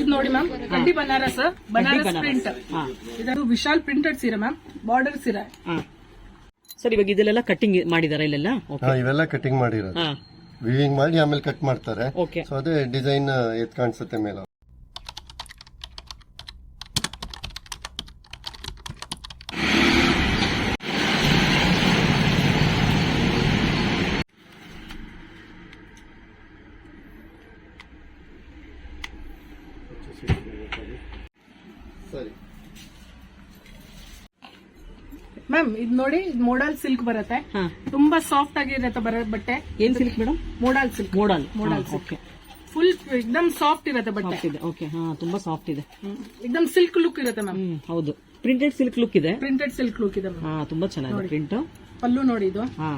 ಇದು ನೋಡಿ ಮ್ಯಾಮ್. ಕಡ್ಡಿ ಬನಾರಸ್ ಬನಾರಸ್. ಪ್ರಿಂಟ್ ಹಾ. ಇದು ವಿಶಾಲ್ ಪ್ರಿಂಟೆಡ್ ಸೀರೆ ಮ್ಯಾಮ್. ಬಾರ್ಡರ್ ಸೀರೆ. ಹಾ. ಸರ್ ಇವಾಗ ಇದೆಲ್ಲ ಕಟಿಂಗ್ ಮಾಡಿದಾರೆ ಇಲ್ಲೆಲ್ಲ? ಓಕೆ ಹಾ ಇವೆಲ್ಲ ಕಟಿಂಗ್ ಮಾಡಿರೋದು. ವಿವಿಂಗ್ ಮಾಡಿ ಆಮೇಲೆ ಕಟ್ ಮಾಡ್ತಾರೆ. ಓಕೆ ಸೊ ಅದೇ ಡಿಸೈನ್ ಎತ್ ಕಾಣಿಸುತ್ತೆ ಮೇಲೆ. ನೋಡಿ ಮೋಡಲ್ ಸಿಲ್ಕ್ ಬರುತ್ತೆ. ತುಂಬಾ ಸಾಫ್ಟ್ ಆಗಿರುತ್ತೆ ಬರೋ ಬಟ್ಟೆ. ಏನ್ silk madam modal silk modal modal silk okay full ಎಕ್ದಮ್ ಸಾಫ್ಟ್ ಇರುತ್ತೆ ಬಟ್ಟೆ. ಇದೆ. ಓಕೆ ಹಾ ತುಂಬಾ ಸಾಫ್ಟ್ ಇದೆ. ಎಕ್ದಮ್ ಸಿಲ್ಕ್ ಲುಕ್ ಇರುತ್ತೆ ಮ್ಯಾಮ್ ಹೌದು. ಪ್ರಿಂಟೆಡ್ ಸಿಲ್ಕ್ ಲುಕ್ ಇದೆ. ಪ್ರಿಂಟೆಡ್ ಸಿಲ್ಕ್ ಲುಕ್ ಇದೆ ಹಾ ತುಂಬಾ ಚೆನ್ನಾಗಿದೆ ಪ್ರಿಂಟ್ ಪಲ್ಲು ನೋಡಿ ಇದು. ಹಾ.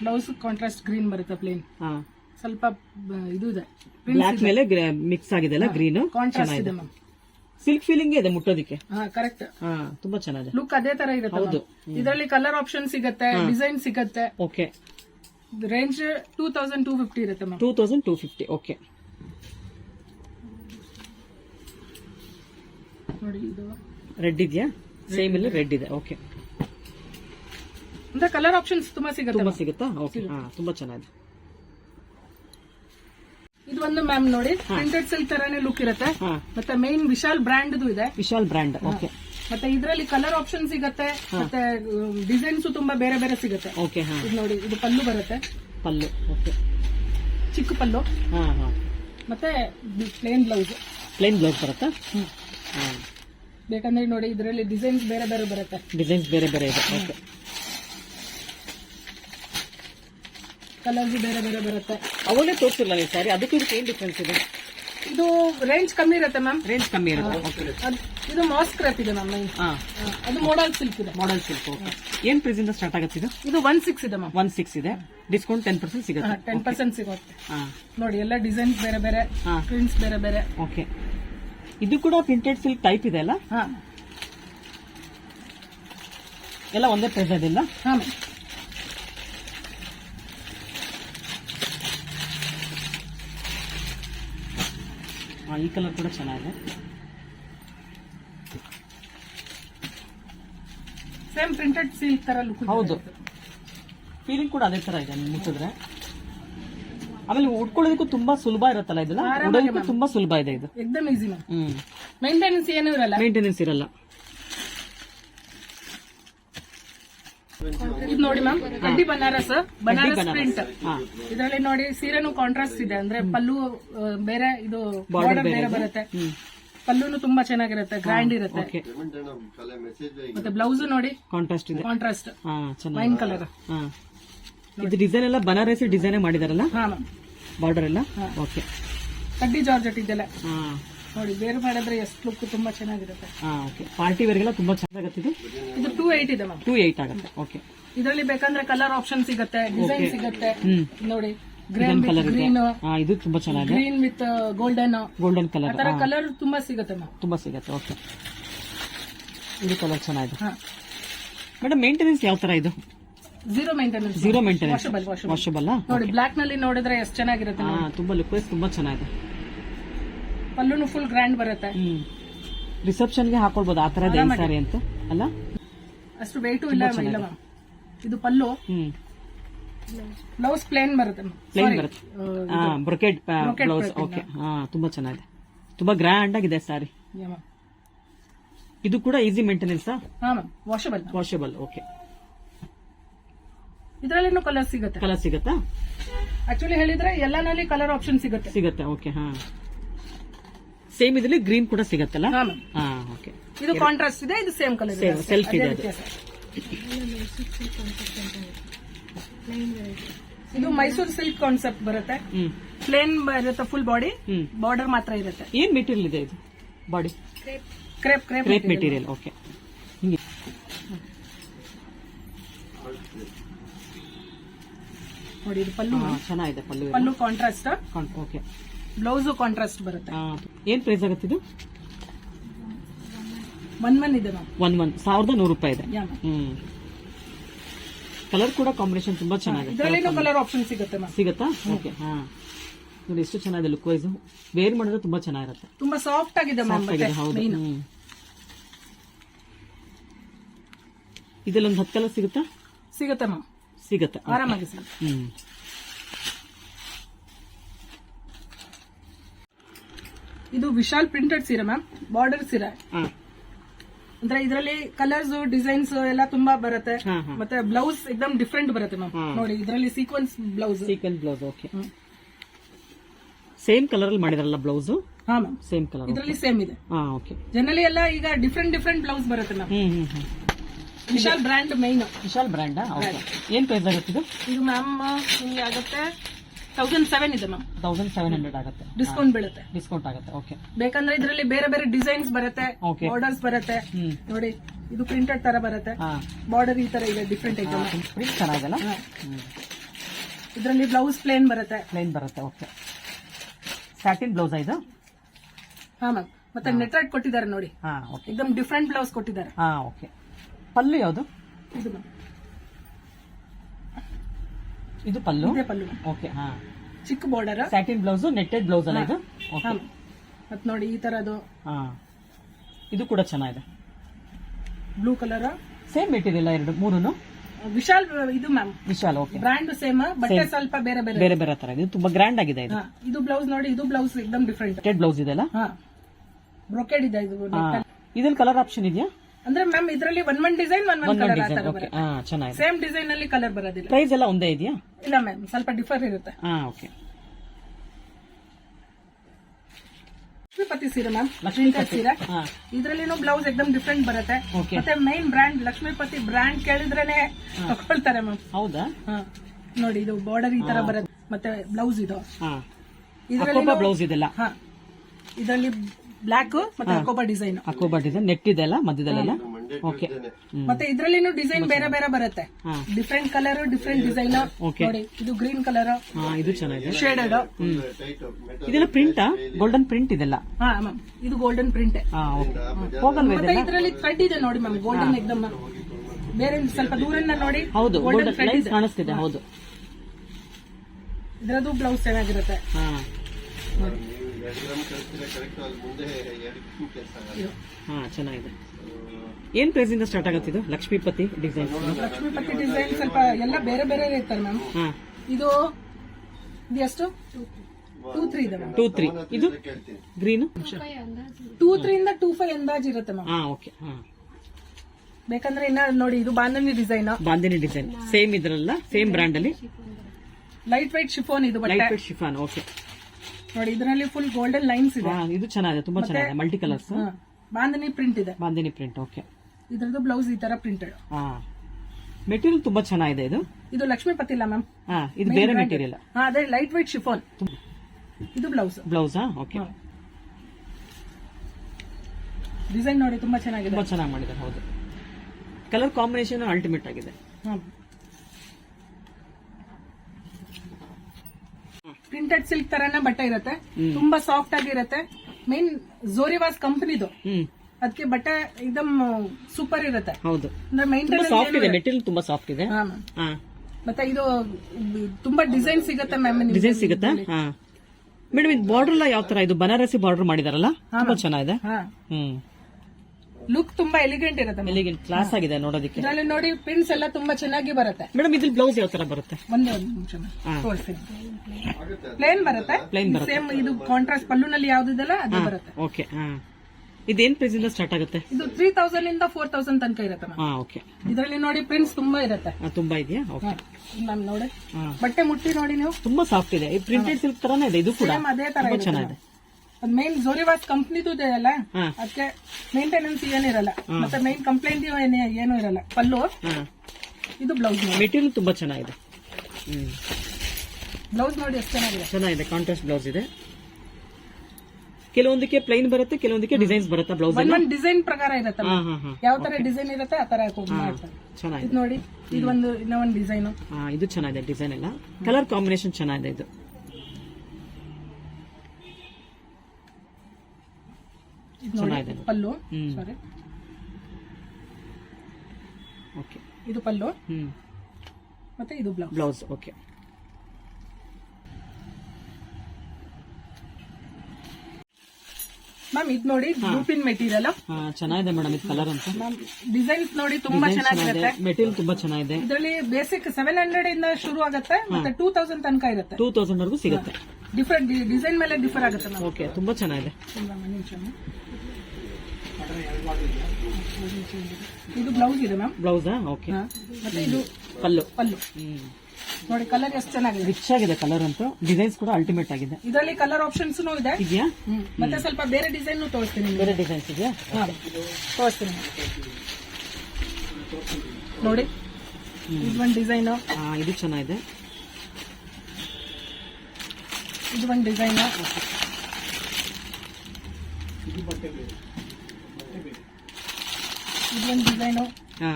ಬ್ಲೌಸ್ ಕಾಂಟ್ರಾಸ್ಟ್ ಗ್ರೀನ್ ಬರುತ್ತೆ ಪ್ಲೇನ್ ಹಾ. ಸ್ವಲ್ಪ ಇದು ಇದೆ. ಬ್ಲಾಕ್ ಮೇಲೆ ಮಿಕ್ಸ್ ಆಗಿದೆ ಅಲ್ಲ ಗ್ರೀನ್ ಕಾಂಟ್ರಾಸ್ಟ್ ಇದೆ ಮ್ಯಾಮ್ ಸಿಲ್ಕ್ ಫೀಲಿಂಗ್ ಇದೆ ಮುಟ್ಟೋದಿಕ್ಕೆ. ಹಾ ಕರೆಕ್ಟ್ ಹಾ ತುಂಬಾ ಚೆನ್ನಾಗಿದೆ. ಲುಕ್ ಅದೇ ತರ ಇರುತ್ತೆ ಹೌದು. ಇದರಲ್ಲಿ ಕಲರ್ ಆಪ್ಷನ್ ಸಿಗುತ್ತೆ ಡಿಸೈನ್ ಸಿಗುತ್ತೆ. Okay. Range two thousand two fifty ಇರುತ್ತೆ ma'am two thousand two fifty okay. ನೋಡಿ ಇದು. ರೆಡ್ ಇದೆಯಾ? ಸೇಮ್ ಇಲ್ಲ ರೆಡ್ ಇದೆ ಓಕೆ. ಅಂದ್ರೆ ಕಲರ್ ಆಪ್ಷನ್ಸ್ ತುಂಬಾ ಸಿಗುತ್ತೆ ತುಂಬಾ ಸಿಗುತ್ತಾ? ಓಕೆ ಹಾ ತುಂಬಾ ಚೆನ್ನಾಗಿದೆ. ಇದು ಒಂದು ಮ್ಯಾಮ್ ನೋಡಿ ಪ್ರಿಂಟೆಡ್ ಸಿಲ್ಕ್ ತರಾನೇ ಲುಕ್ ಇರುತ್ತೆ. ಮತ್ತೆ ಮೇನ್ ವಿಶಾಲ್ ಬ್ರ್ಯಾಂಡ್ ಇದೆ. ವಿಶಾಲ್ ಬ್ರ್ಯಾಂಡ್ ಓಕೆ ಮತ್ತೆ ಇದರಲ್ಲಿ ಕಲರ್ ಆಪ್ಷನ್ ಸಿಗತ್ತೆ ಮತ್ತೆ ಡಿಸೈನ್ಸ್ ತುಂಬಾ ಬೇರೆ ಬೇರೆ ಸಿಗುತ್ತೆ. ಓಕೆ ಹಾ. ಇದು ನೋಡಿ ಇದು ಪಲ್ಲು ಬರುತ್ತೆ. ಪಲ್ಲು ಓಕೆ ಚಿಕ್ಕ ಪಲ್ಲು. ಹಾ ಹಾ. ಮತ್ತೆ ಪ್ಲೇನ್ ಬ್ಲೌಸ್ ಪ್ಲೇನ್ ಬ್ಲೌಸ್ ಬರುತ್ತೆ? ಹಾ. ಬೇಕಂದ್ರೆ ನೋಡಿ ಇದರಲ್ಲಿ ಡಿಸೈನ್ಸ್ ಬೇರೆ ಬೇರೆ ಬರುತ್ತೆ. ಡಿಸೈನ್ಸ್ ಬೇರೆ ಬೇರೆ ಇದೆ ಓಕೆ ಕಲರ್ಸ್ ಬೇರೆ ಬೇರೆ ಬರುತ್ತೆ. ಅವಳೇ ತೋರಿಸಿಲ್ಲ ನೀವು ಸ್ಯಾರಿ ಅದಕ್ಕೂ ಇದಕ್ಕೆ ಏನ್ ಡಿಫ್ರೆನ್ಸ್ ಇದೆ? ಇದು ರೇಂಜ್ ಕಮ್ಮಿ ಇರುತ್ತೆ ಮ್ಯಾಮ್ ರೇಂಜ್ ಕಮ್ಮಿ ಇರುತ್ತೆ. ಇದು ಮಾಸ್ಕ್ ಕ್ರಾಪ್ ಇದೆ ಮ್ಯಾಮ್ ಹಾ. ಅದು ಮೋಡಲ್ ಸಿಲ್ಕ್ ಇದೆ. ಮಾಡೆಲ್ ಸಿಲ್ಕ್ ಏನ್ ಪ್ರೈಸ್ ಇಂದ ಸ್ಟಾರ್ಟ್ ಆಗುತ್ತೆ ಇದು? ಇದು ಒನ್ ಸಿಕ್ಸ್ ಇದೆ ಮ್ಯಾಮ್ ಒನ್ ಸಿಕ್ಸ್ ಇದೆ. ಡಿಸ್ಕೌಂಟ್ ಟೆನ್ ಪರ್ಸೆಂಟ್ ಸಿಗುತ್ತೆ. ಟೆನ್ ಪರ್ಸೆಂಟ್ ಸಿಗುತ್ತೆ. ಹಾ. ನೋಡಿ ಎಲ್ಲ ಡಿಸೈನ್ಸ್ ಬೇರೆ ಬೇರೆ ಹಾ. ಪ್ರಿಂಟ್ಸ್ ಬೇರೆ ಬೇರೆ. ಓಕೆ ಇದು ಕೂಡ ಪ್ರಿಂಟೆಡ್ ಸಿಲ್ಕ್ ಟೈಪ್ ಇದೆ ಅಲ್ಲ? ಹಾ. ಎಲ್ಲ ಒಂದೇ ಪ್ರೈಸ್ ಅದಿಲ್ಲ? ಹಾ ಮ್ಯಾಮ್ ಹಾ, ಈ ಕಲರ್ ಕೂಡ ಚೆನ್ನಾಗಿದೆ. ಸೇಮ್ ಪ್ರಿಂಟೆಡ್ ಸಿಲ್ಕ್ ತರ ಲುಕ್ ಹೌದು. ಫೀಲಿಂಗ್ ಕೂಡ ಅದೇ ತರ ಇದೆ ನೀವು ಮುಟ್ಟಿದ್ರೆ ಆಮೇಲೆ ಉಟ್ಕೊಳ್ಳೋದಕ್ಕೂ ತುಂಬಾ ಸುಲಭ ಇರುತ್ತಲ್ಲ ಇದೆಲ್ಲ? ಉಡೋದಕ್ಕೂ ತುಂಬಾ ಸುಲಭ ಇದೆ ಇದು. ಎಕ್ದಮ್ ಈಸಿ ಹ್ಮ್. ಮೇಂಟೆನೆನ್ಸ್ ಏನು ಇರಲ್ಲ ಮೇಂಟೆನೆನ್ಸ್ ಇರಲ್ಲ ಇದು ನೋಡಿ ಮ್ಯಾಮ್. ಕಡ್ಡಿ ಬನಾರಸ್ ಬನಾರಸ್. ಪ್ರಿಂಟ್ ಇದರಲ್ಲಿ ನೋಡಿ ಸೀರೆನು ಕಾಂಟ್ರಾಸ್ಟ್ ಇದೆ. ಅಂದ್ರೆ ಪಲ್ಲು ಬೇರೆ ಇದು ಬಾರ್ಡರ್ ಬೇರೆ ಬೇರೆ ಬರುತ್ತೆ. ಪಲ್ಲುನು ತುಂಬಾ ಚೆನ್ನಾಗಿರುತ್ತೆ. ಗ್ರ್ಯಾಂಡ್ ಇರುತ್ತೆ. ಮತ್ತೆ ಬ್ಲೌಸ್ ನೋಡಿ. ಕಾಂಟ್ರಾಸ್ಟ್ ಇದೆ. ಕಾಂಟ್ರಾಸ್ಟ್ ವೈನ್ ಕಲರ್ ಹಾ. ಇದು ಡಿಸೈನ್ ಎಲ್ಲ ಬನಾರಸಿ ಡಿಸೈನ್ ಮಾಡಿದಾರಲ್ಲ? ಬಾರ್ಡರ್ ಎಲ್ಲ? ಓಕೆ ಕಡ್ಡಿ ಜಾರ್ಜೆಟ್ ಇದೆಲ್ಲ ನೋಡಿ ಬೇರೆ ಮಾಡಿದ್ರೆ ಎಷ್ಟು ಲುಕ್ ತುಂಬಾ ಚೆನ್ನಾಗಿರುತ್ತೆ. ಪಾರ್ಟಿ ಓಕೆ ಪಾರ್ಟಿ ವೇರ್ಗೆಲ್ಲ ತುಂಬಾ ಚೆನ್ನಾಗತ್ತೆ ಇದು? ಇದು ಟೂ ಏಟ್ ಇದೆ ಮ್ಯಾಮ್. ಟೂ ಏಟ್ ಆಗುತ್ತೆ. ಓಕೆ ಇದರಲ್ಲಿ ಬೇಕಂದ್ರೆ ಕಲರ್ ಆಪ್ಷನ್ ಸಿಗುತ್ತೆ ಡಿಸೈನ್ ಸಿಗುತ್ತೆ. ನೋಡಿ ಗ್ರೀನ್ ಕಲರ್ ಇದೆ. ಗ್ರೀನ್ ಇದು ತುಂಬಾ ಚೆನ್ನಾಗಿದೆ. Green with golden golden colour ತರ ಕಲರ್ ತುಂಬಾ ಸಿಗುತ್ತೆ ತುಂಬಾ ಸಿಗುತ್ತೆ ಓಕೆ ಇದು ಕಲರ್ ಚೆನ್ನಾಗಿದೆ. ಮೇಡಮ್ ಮೇಂಟೆನೆನ್ಸ್ ಯಾವ ತರ ಇದು? Zero maintenance zero maintenance washable ನೋಡಿ ಬ್ಲಾಕ್ನಲ್ಲಿ ನೋಡಿದ್ರೆ ಎಷ್ಟು ಚೆನ್ನಾಗಿರುತ್ತೆ ತುಂಬಾ ಲುಕ್ ವೈಸ್ ತುಂಬಾ ಚೆನ್ನಾಗಿದೆ. ಪಲ್ಲುನು ಫುಲ್ ಗ್ರ್ಯಾಂಡ್ ಬರುತ್ತೆ. ರಿಸೆಪ್ಷನ್ಗೆ ಹಾಕೊಳ್ಬೋದು ಆ ತರ ಸಾರಿ ಅಂತ? ಅಲ್ಲ? ಅಷ್ಟು ವೆಯ್ಟು ಇಲ್ಲ ಇಲ್ಲ ಇದು ಪಲ್ಲು. ಹ್ಮ್. ಬ್ಲೌಸ್ ಪ್ಲೇನ್ ಬರುತ್ತೆ ಪ್ಲೇನ್ ಬರುತ್ತೆ. ಬ್ರೊಕೆಟ್ ಬ್ಲೌಸ್ ಓಕೆ ಹಾ ತುಂಬಾ ಚೆನ್ನಾಗಿದೆ. ತುಂಬಾ ಗ್ರ್ಯಾಂಡ್ ಆಗಿದೆ ಸಾರಿ ಇದು ಕೂಡ easy maintenance washable washable okay ಇದರಲ್ಲಿನೂ colour ಸಿಗುತ್ತೆ? ಕಲರ್ ಸಿಗುತ್ತಾ? ಆಕ್ಚುಲಿ ಹೇಳಿದ್ರೆ ಎಲ್ಲಾನಲ್ಲಿ ಕಲರ್ ಆಪ್ಷನ್ ಸಿಗುತ್ತೆ. ಸಿಗುತ್ತೆ ಓಕೆ ಹಾ. ಸೇಮ್ ಇದರಲ್ಲಿ ಗ್ರೀನ್ ಕೂಡ ಸಿಗುತ್ತಲ್ಲ? ಹಾ ಓಕೆ ಇದು ಕಾಂಟ್ರಾಸ್ಟ್ ಇದೆ ಇದು ಸೇಮ್ ಕಲರ್ ಸೆಲ್ಫ್ ಇದೆ. ಇದು ಮೈಸೂರು ಸಿಲ್ಕ್ ಕಾನ್ಸೆಪ್ಟ್ ಬರುತ್ತೆ. ಪ್ಲೇನ್ ಬರುತ್ತೆ ಫುಲ್ ಬಾಡಿ ಬಾರ್ಡರ್ ಮಾತ್ರ ಇರುತ್ತೆ. ಏನ್ ಮೆಟೀರಿಯಲ್ ಇದೆ ಇದು? Body crepe crepe crepe material okay ಹಿಂಗೆ. ನೋಡಿ ಇದು ಪಲ್ಲು. ಚೆನ್ನಾಗಿದೆ pallu pallu contrast okay blouse contrast ಬರುತ್ತೆ. ಏನ್ ಪ್ರೈಸ್ ಆಗುತ್ತೆ ಇದು? ಒನ್ ಮನ್ ಇದೆ ಮ್ಯಾಮ್ ಒನ್ ಒನ್ ಸಾವಿರದ ನೂರು ರೂಪಾಯಿ ಇದೆ. ಯಾ ಮ್ಯಾಮ್ ಹ್ಮ್. ಕಲರ್ ಕೂಡ ಕಾಂಬಿನೇಷನ್ ತುಂಬಾ ಚೆನ್ನಾಗಿದೆ. ಇದರಲ್ಲಿನೂ ಕಲರ್ ಆಪ್ಷನ್ ಸಿಗುತ್ತೆ ಮ್ಯಾಮ್ ಸಿಗತ್ತಾ? ಓಕೆ ಹಾ. ನೋಡಿ ಎಷ್ಟು ಚೆನ್ನಾಗಿದೆ ಲುಕ್ ವೈಸ್ ವೇರ್ ಮಾಡಿದ್ರೆ ತುಂಬಾ ಚೆನ್ನಾಗಿರುತ್ತೆ. ತುಂಬಾ ಸಾಫ್ಟ್ ಆಗಿದೆ ಮ್ಯಾಮ್ ಮತ್ತೆ ಹೌದು. ಹ್ಮ್. ಇದ್ರಲ್ಲಿ ಒಂದು ಹತ್ತು ಕಲರ್ ಸಿಗುತ್ತಾ? ಸಿಗುತ್ತೆ ಮ್ಯಾಮ್ ಸಿಗುತ್ತೆ. ಆರಾಮಾಗಿ ಸಿಗುತ್ತೆ. ಹ್ಮ್. ಇದು ವಿಶಾಲ್ ಪ್ರಿಂಟೆಡ್ ಸೀರೆ ಮ್ಯಾಮ್ ಬಾರ್ಡರ್ ಸೀರೆ. ಹಾ. ಅಂದ್ರೆ ಇದರಲ್ಲಿ ಕಲರ್ಸ್ ಡಿಸೈನ್ಸ್ ಎಲ್ಲ ತುಂಬಾ ಬರುತ್ತೆ. ಮತ್ತೆ ಬ್ಲೌಸ್ ಎಕ್ದಮ್ ಡಿಫ್ರೆಂಟ್ ಬರುತ್ತೆ ಮ್ಯಾಮ್ ನೋಡಿ ಇದರಲ್ಲಿ sequence blouse sequence blouse okay same colour ಅಲ್ಲಿ ಮಾಡಿದ್ರಲ್ಲ ಬ್ಲೌಸ್ ಹಾ ಮ್ಯಾಮ್ ಸೇಮ್ ಕಲರ್ ಇದರಲ್ಲಿ ಸೇಮ್ ಇದೆ. ಹಾ ಓಕೆ ಜನರಲಿ ಎಲ್ಲ ಈಗ ಡಿಫ್ರೆಂಟ್ ಡಿಫ್ರೆಂಟ್ ಬ್ಲೌಸ್ ಬರುತ್ತೆ ಮ್ಯಾಮ್ ಹ್ಮ್ ಹ್ಮ್ ಹ್ಮ್. ವಿಶಾಲ್ ಬ್ರ್ಯಾಂಡ್ ಮೈನ್ ವಿಶಾಲ್ ಬ್ರ್ಯಾಂಡಾ ಏನ್ ಪ್ರೈಸ್ ಆಗುತ್ತೆ ಇದು? ಇದು ಮ್ಯಾಮ್ ನಿಮ್ಗೆ ಆಗುತ್ತೆ ತೌಸಂಡ್ ಸೆವೆನ್ ಇದೆ ಮ್ಯಾಮ್ ತೌಸಂಡ್ ಸೆವೆನ್ ಹಂಡ್ರೆಡ್ ಆಗುತ್ತೆ. ಡಿಸ್ಕೌಂಟ್ ಬೀಳುತ್ತೆ. ಡಿಸ್ಕೌಂಟ್ ಆಗುತ್ತೆ ಓಕೆ ಬೇಕಂದ್ರೆ ಇದರಲ್ಲಿ ಬೇರೆ ಬೇರೆ ಡಿಸೈನ್ಸ್ ಬರುತ್ತೆ Okay. ಬಾರ್ಡರ್ಸ್ ಬರುತ್ತೆ. ನೋಡಿ ಇದು ಪ್ರಿಂಟೆಡ್ ತರ ಬರುತ್ತೆ. ಹಾ. ಬಾರ್ಡರ್ ಈ ತರ ಇದೆ ಡಿಫ್ರೆಂಟ್ ಐಟಮ್ ಪ್ರಿಂಟ್ ಚೆನ್ನಾಗಲ್ಲ? ಇದರಲ್ಲಿ ಬ್ಲೌಸ್ ಪ್ಲೇನ್ ಬರುತ್ತೆ. ಪ್ಲೇನ್ ಬರುತ್ತೆ ಓಕೆ ಸ್ಯಾಟಿನ್ ಬ್ಲೌಸ್ ಇದು? ಹಾ ಮ್ಯಾಮ್ ಮತ್ತೆ ನೆಟ್ರೆಡ್ ಕೊಟ್ಟಿದ್ದಾರೆ ನೋಡಿ. ಹಾ ಓಕೆ ಎಕ್ದಮ್ ಡಿಫ್ರೆಂಟ್ ಬ್ಲೌಸ್ ಕೊಟ್ಟಿದ್ದಾರೆ. ಹಾ ಓಕೆ ಪಲ್ಲು ಯಾವುದು? ಇದು ಮ್ಯಾಮ್ ಇದು ಪಲ್ಲು? ಇದೇ ಪಲ್ಲು. ಓಕೆ ಹಾ. ಚಿಕ್ಕ border satin blouse netted blouse ಅಲ್ಲ ಇದು? ಓಕೆ ಮತ್ ನೋಡಿ ಈ ತರದು ಹಾ. ಇದು ಕೂಡ ಚೆನ್ನಾಗಿದೆ. ಬ್ಲೂ ಕಲರ್ ಸೇಮ್ ಮೆಟೀರಿಯಲ್ ಎರಡು ಮೂರುನು? ವಿಶಾಲ್ ಇದು ma'am Vishal okay brand same ಬಟ್ಟೆ ಸ್ವಲ್ಪ ಬೇರೆ ಬೇರೆ ಬೇರೆ ಬೇರೆ ತರ ಇದೆ. ತುಂಬಾ ಗ್ರ್ಯಾಂಡ್ ಆಗಿದೆ ಇದು. ಇದು ಬ್ಲೌಸ್ ನೋಡಿ ಇದು ಬ್ಲೌಸ್ ಎಕ್ದಮ್ ಡಿಫ್ರೆಂಟ್ ನೆಟ್ಟೆಡ್ ಬ್ಲೌಸ್ ಇದೆ ಅಲ್ಲ? ಹಾ. ಬ್ರೊಕೆಡ್ ಇದೆ ಇದು ಇದ್ರಲ್ಲಿ ಕಲರ್ ಆಪ್ಷನ್ ಇದೆಯಾ? ಅಂದ್ರೆ ಮ್ಯಾಮ್ ಇದರಲ್ಲಿ one one design one one colour design okay ಹಾ ಚೆನ್ನಾಗಿದೆ. ಸೇಮ್ ಡಿಸೈನ್ ಅಲ್ಲಿ ಕಲರ್ ಬರೋದಿಲ್ಲ. ಪ್ರೈಸ್ ಎಲ್ಲ ಒಂದೇ ಇದೆಯಾ? ಇಲ್ಲ ಮ್ಯಾಮ್ ಸ್ವಲ್ಪ ಡಿಫರ್ ಇರುತ್ತೆ. ಹಾ ಓಕೆ ಲಕ್ಷ್ಮೀಪತಿ ಸೀರೆ ಮ್ಯಾಮ್ ಲಕ್ಷ್ಮೀಪತಿ. ಸೀರೆ. ಇದ್ರಲ್ಲಿನು ಬ್ಲೌಸ್ ಎಕ್ದಮ್ ಡಿಫ್ರೆಂಟ್ ಬರುತ್ತೆ. ಮತ್ತೆ ಮೈನ್ ಬ್ರ್ಯಾಂಡ್ ಲಕ್ಷ್ಮೀಪತಿ ಬ್ರ್ಯಾಂಡ್ ಕೇಳಿದ್ರೇನೆ ತಗೊಳ್ತಾರೆ ಮ್ಯಾಮ್. ಹೌದಾ? ನೋಡಿ ಇದು ಬಾರ್ಡರ್ ಈ ತರ ಬರುತ್ತೆ. ಮತ್ತೆ ಬ್ಲೌಸ್ ಇದು. ಇದರಲ್ಲಿ ಬ್ಲೌಸ್ ಇದೆಲ್ಲ. ಹಾ. ಇದರಲ್ಲಿ ಬ್ಲಾಕ್ ಮತ್ತೆ ಅಕೋಬಾ ಡಿಸೈನ್ ಅಕೋಬಾ ಡಿಸೈನ್ ನೆಟ್ ಇದೆ ಅಲ್ಲ ಮಧ್ಯದಲ್ಲೆಲ್ಲ? ಓಕೆ ಮತ್ತೆ ಇದ್ರಲ್ಲಿನೂ ಡಿಸೈನ್ ಬೇರೆ ಬೇರೆ ಬರುತ್ತೆ. Different colour different design. ನೋಡಿ ಇದು ಗ್ರೀನ್ ಕಲರ್ ಇದು ಚೆನ್ನಾಗಿದೆ. ಶೇಡೆಡ್ ಇದೆಲ್ಲ ಪ್ರಿಂಟ್ ಗೋಲ್ಡನ್ ಪ್ರಿಂಟ್ ಇದೆಲ್ಲ? ಹಾ ಮ್ಯಾಮ್ ಇದು ಗೋಲ್ಡನ್ ಪ್ರಿಂಟ್ ಹಾ ಓಕೆ ಹೋಗಲ್ವಾ ಮತ್ತೆ ಇದರಲ್ಲಿ ಥ್ರೆಡ್ ಇದೆ ನೋಡಿ ಮ್ಯಾಮ್ ಗೋಲ್ಡನ್ ಎಕ್ದಮ್ ಬೇರೆ ಸ್ವಲ್ಪ ದೂರನ್ನ ನೋಡಿ. ಹೌದು ಗೋಲ್ಡನ್ ಥ್ರೆಡ್ ಕಾಣಿಸ್ತಿದೆ ಹೌದು. ಇದ್ರದ್ದು ಬ್ಲೌಸ್ ಚೆನ್ನಾಗಿರುತ್ತೆ. ಹಾ. ಎರಡು ಗ್ರಾಮ್ ಕಳಿಸ್ತೀರ ಕರೆಕ್ಟ್ ಅಲ್ಲಿ ಮುಂದೆ ಎರಡು ಕೆಲಸ ಆಗಲ್ಲ. ಇದು. ಹಾ ಚೆನ್ನಾಗಿದೆ. ಏನ್ ಪ್ರೈಸ್ ಇಂದ ಸ್ಟಾರ್ಟ್ ಆಗುತ್ತೆ ಇದು? ಲಕ್ಷ್ಮೀಪತಿ ಡಿಸೈನ್ ಲಕ್ಷ್ಮೀಪತಿ ಡಿಸೈನ್ ಸ್ವಲ್ಪ ಎಲ್ಲ ಬೇರೆ ಬೇರೆ ಇರ್ತಾರೆ ಮ್ಯಾಮ್. ಹಾ. ಇದು ಇದು ಎಷ್ಟು? ಟೂ ತ್ರೀ ಇದೆ ಟೂ ತ್ರೀ ಇದು? ಗ್ರೀನ್ ಟೂ ತ್ರೀ ಇಂದ ಟೂ ಫೈವ್ ಅಂದಾಜ್ ಇರುತ್ತೆ ಮ್ಯಾಮ್. ಹಾ ಓಕೆ ಹಾ. ಬೇಕಂದ್ರೆ ಇನ್ನ ನೋಡಿ ಇದು bandhani design bandhani design same ಇದ್ರಲ್ಲ ಸೇಮ್ ಬ್ರ್ಯಾಂಡ್ ಅಲ್ಲಿ? ಲೈಟ್ ವೈಟ್ ಶಿಫೋನ್ ಇದು ಬಟ್ಟೆ. ಲೈಟ್ ವೈಟ್ ಶಿಫಾನ್ ಓಕೆ ನೋಡಿ ಇದರಲ್ಲಿ ಫುಲ್ ಗೋಲ್ಡನ್ ಲೈನ್ಸ್ ಇದೆ. ಹಾ ಇದು ಚೆನ್ನಾಗಿದೆ ತುಂಬಾ ಚೆನ್ನಾಗಿದೆ ಮಲ್ಟಿ ಕಲರ್ಸ್. ಬಾಂಧನಿ ಪ್ರಿಂಟ್ ಇದೆ. ಬಾಂದಿನಿ ಪ್ರಿಂಟ್ ಓಕೆ ಇದ್ರದ್ದು ಬ್ಲೌಸ್ ಈ ತರ ಪ್ರಿಂಟೆಡ್ ಹಾ. ಮೆಟೀರಿಯಲ್ ತುಂಬಾ ಚೆನ್ನಾಗಿದೆ ಇದು. ಇದು ಲಕ್ಷ್ಮೀಪತಿ ಪತಿಲ್ಲ ಮ್ಯಾಮ್ ಹಾ ಇದು ಬೇರೆ ಮೆಟೀರಿಯಲ್ ಹಾ ಅದೇ ಲೈಟ್ ವೈಟ್ ಶಿಫೋನ್ ಇದು ಬ್ಲೌಸ್ ಬ್ಲೌಸಾ ಓಕೆ ಡಿಸೈನ್ ನೋಡಿ ತುಂಬಾ ಚೆನ್ನಾಗಿದೆ. ತುಂಬಾ ಚೆನ್ನಾಗಿ ಮಾಡಿದ್ದಾರೆ ಹೌದು. ಕಲರ್ ಕಾಂಬಿನೇಷನ್ ಅಲ್ಟಿಮೇಟ್ ಆಗಿದೆ. ಪ್ರಿಂಟೆಡ್ ಸಿಲ್ಕ್ ತರನೇ ಬಟ್ಟೆ ಇರುತ್ತೆ. ತುಂಬಾ ಸಾಫ್ಟ್ ಆಗಿರುತ್ತೆ ಮೇನ್ ಜೋರಿವಾಸ್ ಕಂಪನಿದು. ಅದಕ್ಕೆ ಬಟ್ಟೆ ಇದಮ್ ಸೂಪರ್ ಇರುತ್ತೆ. ಹೌದು. ಸಾಫ್ಟ್ ಇದೆ ಮೆಟೀರಿಯಲ್ ತುಂಬಾ ಸಾಫ್ಟ್ ಇದೆ. ಮತ್ತೆ ಇದು ತುಂಬಾ ಡಿಸೈನ್ ಸಿಗುತ್ತೆ ಮ್ಯಾಮ್ ಡಿಸೈನ್ ಸಿಗುತ್ತೆ? ಮೇಡಮ್ ಇದು ಬಾರ್ಡರ್ ಎಲ್ಲ ಯಾವ ತರ ಇದು ಬನಾರಸಿ ಬಾರ್ಡರ್ ಮಾಡಿದಾರಲ್ಲ? ತುಂಬಾ ಚೆನ್ನಾಗಿದೆ. ಹ್ಮ್. ಲುಕ್ ತುಂಬಾ ಎಲಿಗೆಂಟ್ ಇರುತ್ತೆ ಎಲಿಗೆಂಟ್ ಎಲ್ಲಿಗೆ ಕ್ಲಾಸ್ ಆಗಿದೆ ನೋಡೋದಕ್ಕೆ. ಇದ್ರಲ್ಲಿ ನೋಡಿ ಪಿನ್ಸ್ ಎಲ್ಲ ತುಂಬಾ ಚೆನ್ನಾಗಿ ಬರುತ್ತೆ. ಮೇಡಮ್ ಇದ್ರ ಬ್ಲೌಸ್ ಯಾವ ತರ ಬರುತ್ತೆ? ಒಂದೇ ಒಂದು ನಿಮಿಷ ಹಾ. ತೋರಿಸ್ತೀನಿ ಪ್ಲೇನ್ ಬರುತ್ತೆ. ಪ್ಲೇನ್ ಬರುತ್ತೆ. ಸೇಮ್ ಇದು ಕಾಂಟ್ರಾಸ್ಟ್ ಪಲ್ಲುನಲ್ಲಿ ಯಾವ್ದಿದೆಲ್ಲ ಅದು ಬರುತ್ತೆ. ಓಕೆ ಹಾ. ಇದೇನ್ ಪ್ರೈಸ್ ಇಂದ ಸ್ಟಾರ್ಟ್ ಆಗುತ್ತೆ? ಇದು ತ್ರೀ ತೌಸಂಡ್ ಇಂದ ಫೋರ್ ತೌಸಂಡ್ ತನಕ ಇರುತ್ತೆ ಮ್ಯಾಮ್ ಹಾ ಓಕೆ ಇದರಲ್ಲಿ ನೋಡಿ ಪ್ರಿಂಟ್ಸ್ ತುಂಬಾ ಇರುತ್ತೆ. ತುಂಬಾ ಇದೆಯಾ? ಓಕೆ ಮ್ಯಾಮ್ ನೋಡಿ. ಹಾ. ಬಟ್ಟೆ ಮುಟ್ಟಿ ನೋಡಿ ನೀವು. ತುಂಬಾ ಸಾಫ್ಟ್ ಇದೆ. ಈ ಪ್ರಿಂಟೆಡ್ ಸಿಲ್ಕ್ ತರಾನೇ ಇದೆ ಇದು ಕೂಡ. ಸೇಮ್ ಅದೇ ತರ ತುಂಬಾ ಚೆನ್ನಾಗಿದೆ. ಮೇನ್ ಝೋರಿವಾಸ್ ಕಂಪ್ನಿದು ಇದೆ ಅಲ್ಲ? ಹಾ ಅದಕ್ಕೆ ಮೇಂಟೆನೆನ್ಸ್ ಏನಿರಲ್ಲ ಮತ್ತೆ ಮೇನ್ ಕಂಪ್ಲೇಂಟ್ ಏನು ಇರಲ್ಲ. ಪಲ್ಲು ಇದು ಬ್ಲೌಸ್ ಮೆಟೀರಿಯಲ್ ತುಂಬಾ ಚೆನ್ನಾಗಿದೆ. ಬ್ಲೌಸ್ ನೋಡಿ ಎಷ್ಟು ಚೆನ್ನಾಗಿದೆ. ಚೆನ್ನಾಗಿದೆ ಕಾಂಟ್ರಾಸ್ಟ್ ಬ್ಲೌಸ್ ಇದೆ. ಕೆಲವೊಂದಕ್ಕೆ ಪ್ಲೈನ್ ಬರುತ್ತೆ ಕೆಲವೊಂದಕ್ಕೆ ಡಿಸೈನ್ಸ್ ಬರುತ್ತೆ ಬ್ಲೌಸ್ ಒಂದ್ ಒಂದ್ ಡಿಸೈನ್ ಪ್ರಕಾರ ಇರುತ್ತೆ ಯಾವ ತರ ಡಿಸೈನ್ ಇರುತ್ತೆ ಆ ತರ ಚೆನ್ನಾಗಿದೆ. ಇದು ನೋಡಿ ಇದು ಒಂದು ಇನ್ನೊಂದು ಒಂದು ಡಿಸೈನ್ ಇದು ಚೆನ್ನಾಗಿದೆ ಡಿಸೈನ್ ಎಲ್ಲ. ಕಲರ್ ಕಾಂಬಿನೇಷನ್ ಚೆನ್ನಾಗಿದೆ ಇದು. ಚೆನ್ನಾಗಿದೆ. ಪಲ್ಲು ಹ್ಮ್. ಸಾರಿ ಓಕೆ. ಇದು ಪಲ್ಲು. ಹ್ಮ್. ಮತ್ತೆ ಇದು ಬ್ಲೌಸ್. Blouse okay. ಮ್ಯಾಮ್ ಇದು ನೋಡಿ ಗ್ರೂಪಿನ್ ಮೆಟೀರಿಯಲ್ ಹಾ ಚೆನ್ನಾಗಿದೆ ಮೇಡಮ್ ಇದು ಕಲರ್ ಅಂತ. ಮ್ಯಾಮ್ ಡಿಸೈನ್ಸ್ ನೋಡಿ ತುಂಬಾ ಚೆನ್ನಾಗಿದೆ. ಮೆಟೀರಿಯಲ್ ತುಂಬಾ ಚೆನ್ನಾಗಿದೆ. ಇದರಲ್ಲಿ ಬೇಸಿಕ್ ಸೆವೆನ್ ಹಂಡ್ರೆಡ್ ಇಂದ ಶುರು ಆಗುತ್ತೆ ಮತ್ತೆ ಟೂ ತೌಸಂಡ್ ತನಕ ಇರುತ್ತೆ. ಟೂ ತೌಸಂಡ್ ವರೆಗೂ ಸಿಗುತ್ತೆ. ಡಿಫ್ರೆಂಟ್ ಡಿಸೈನ್ ಮೇಲೆ ಡಿಫರ್ ಆಗುತ್ತೆ ಮ್ಯಾಮ್. ಓಕೆ ತುಂಬಾ ಚೆನ್ನಾಗಿದೆ. ಇದು ಬ್ಲೌಸ್ ಇದೆ ಮ್ಯಾಮ್ ಬ್ಲೌಸಾ ಓಕೆ ಮತ್ತೆ ಇದು ಪಲ್ಲು ಪಲ್ಲು ನೋಡಿ ಕಲರ್ ಎಷ್ಟು ಚೆನ್ನಾಗಿದೆ? ರಿಚ್ ಆಗಿದೆ ಕಲರ್ ಅಂತೂ. ಡಿಸೈನ್ಸ್ ಕೂಡ ಅಲ್ಟಿಮೇಟ್ ಆಗಿದೆ. ಇದರಲ್ಲಿ ಕಲರ್ ಆಪ್ಷನ್ಸ್ ಇದೆ. ಇದೆಯಾ. ಮತ್ತೆ ಸ್ವಲ್ಪ ಬೇರೆ ಡಿಸೈನ್ ತೋರಿಸ್ತೀನಿ. ಬೇರೆ ಡಿಸೈನ್ಸ್ ಇದೆಯಾ? ಹಾ, ತೋರಿಸ್ತೀನಿ. ನೋಡಿ. ಇದು ಒಂದು ಡಿಸೈನ್ ಇದು ಚೆನ್ನಾಗಿದೆ. ಇದು ಒಂದು ಡಿಸೈನ್ ಇದು ಒಂದು ಡಿಸೈನ್ ಹಾ.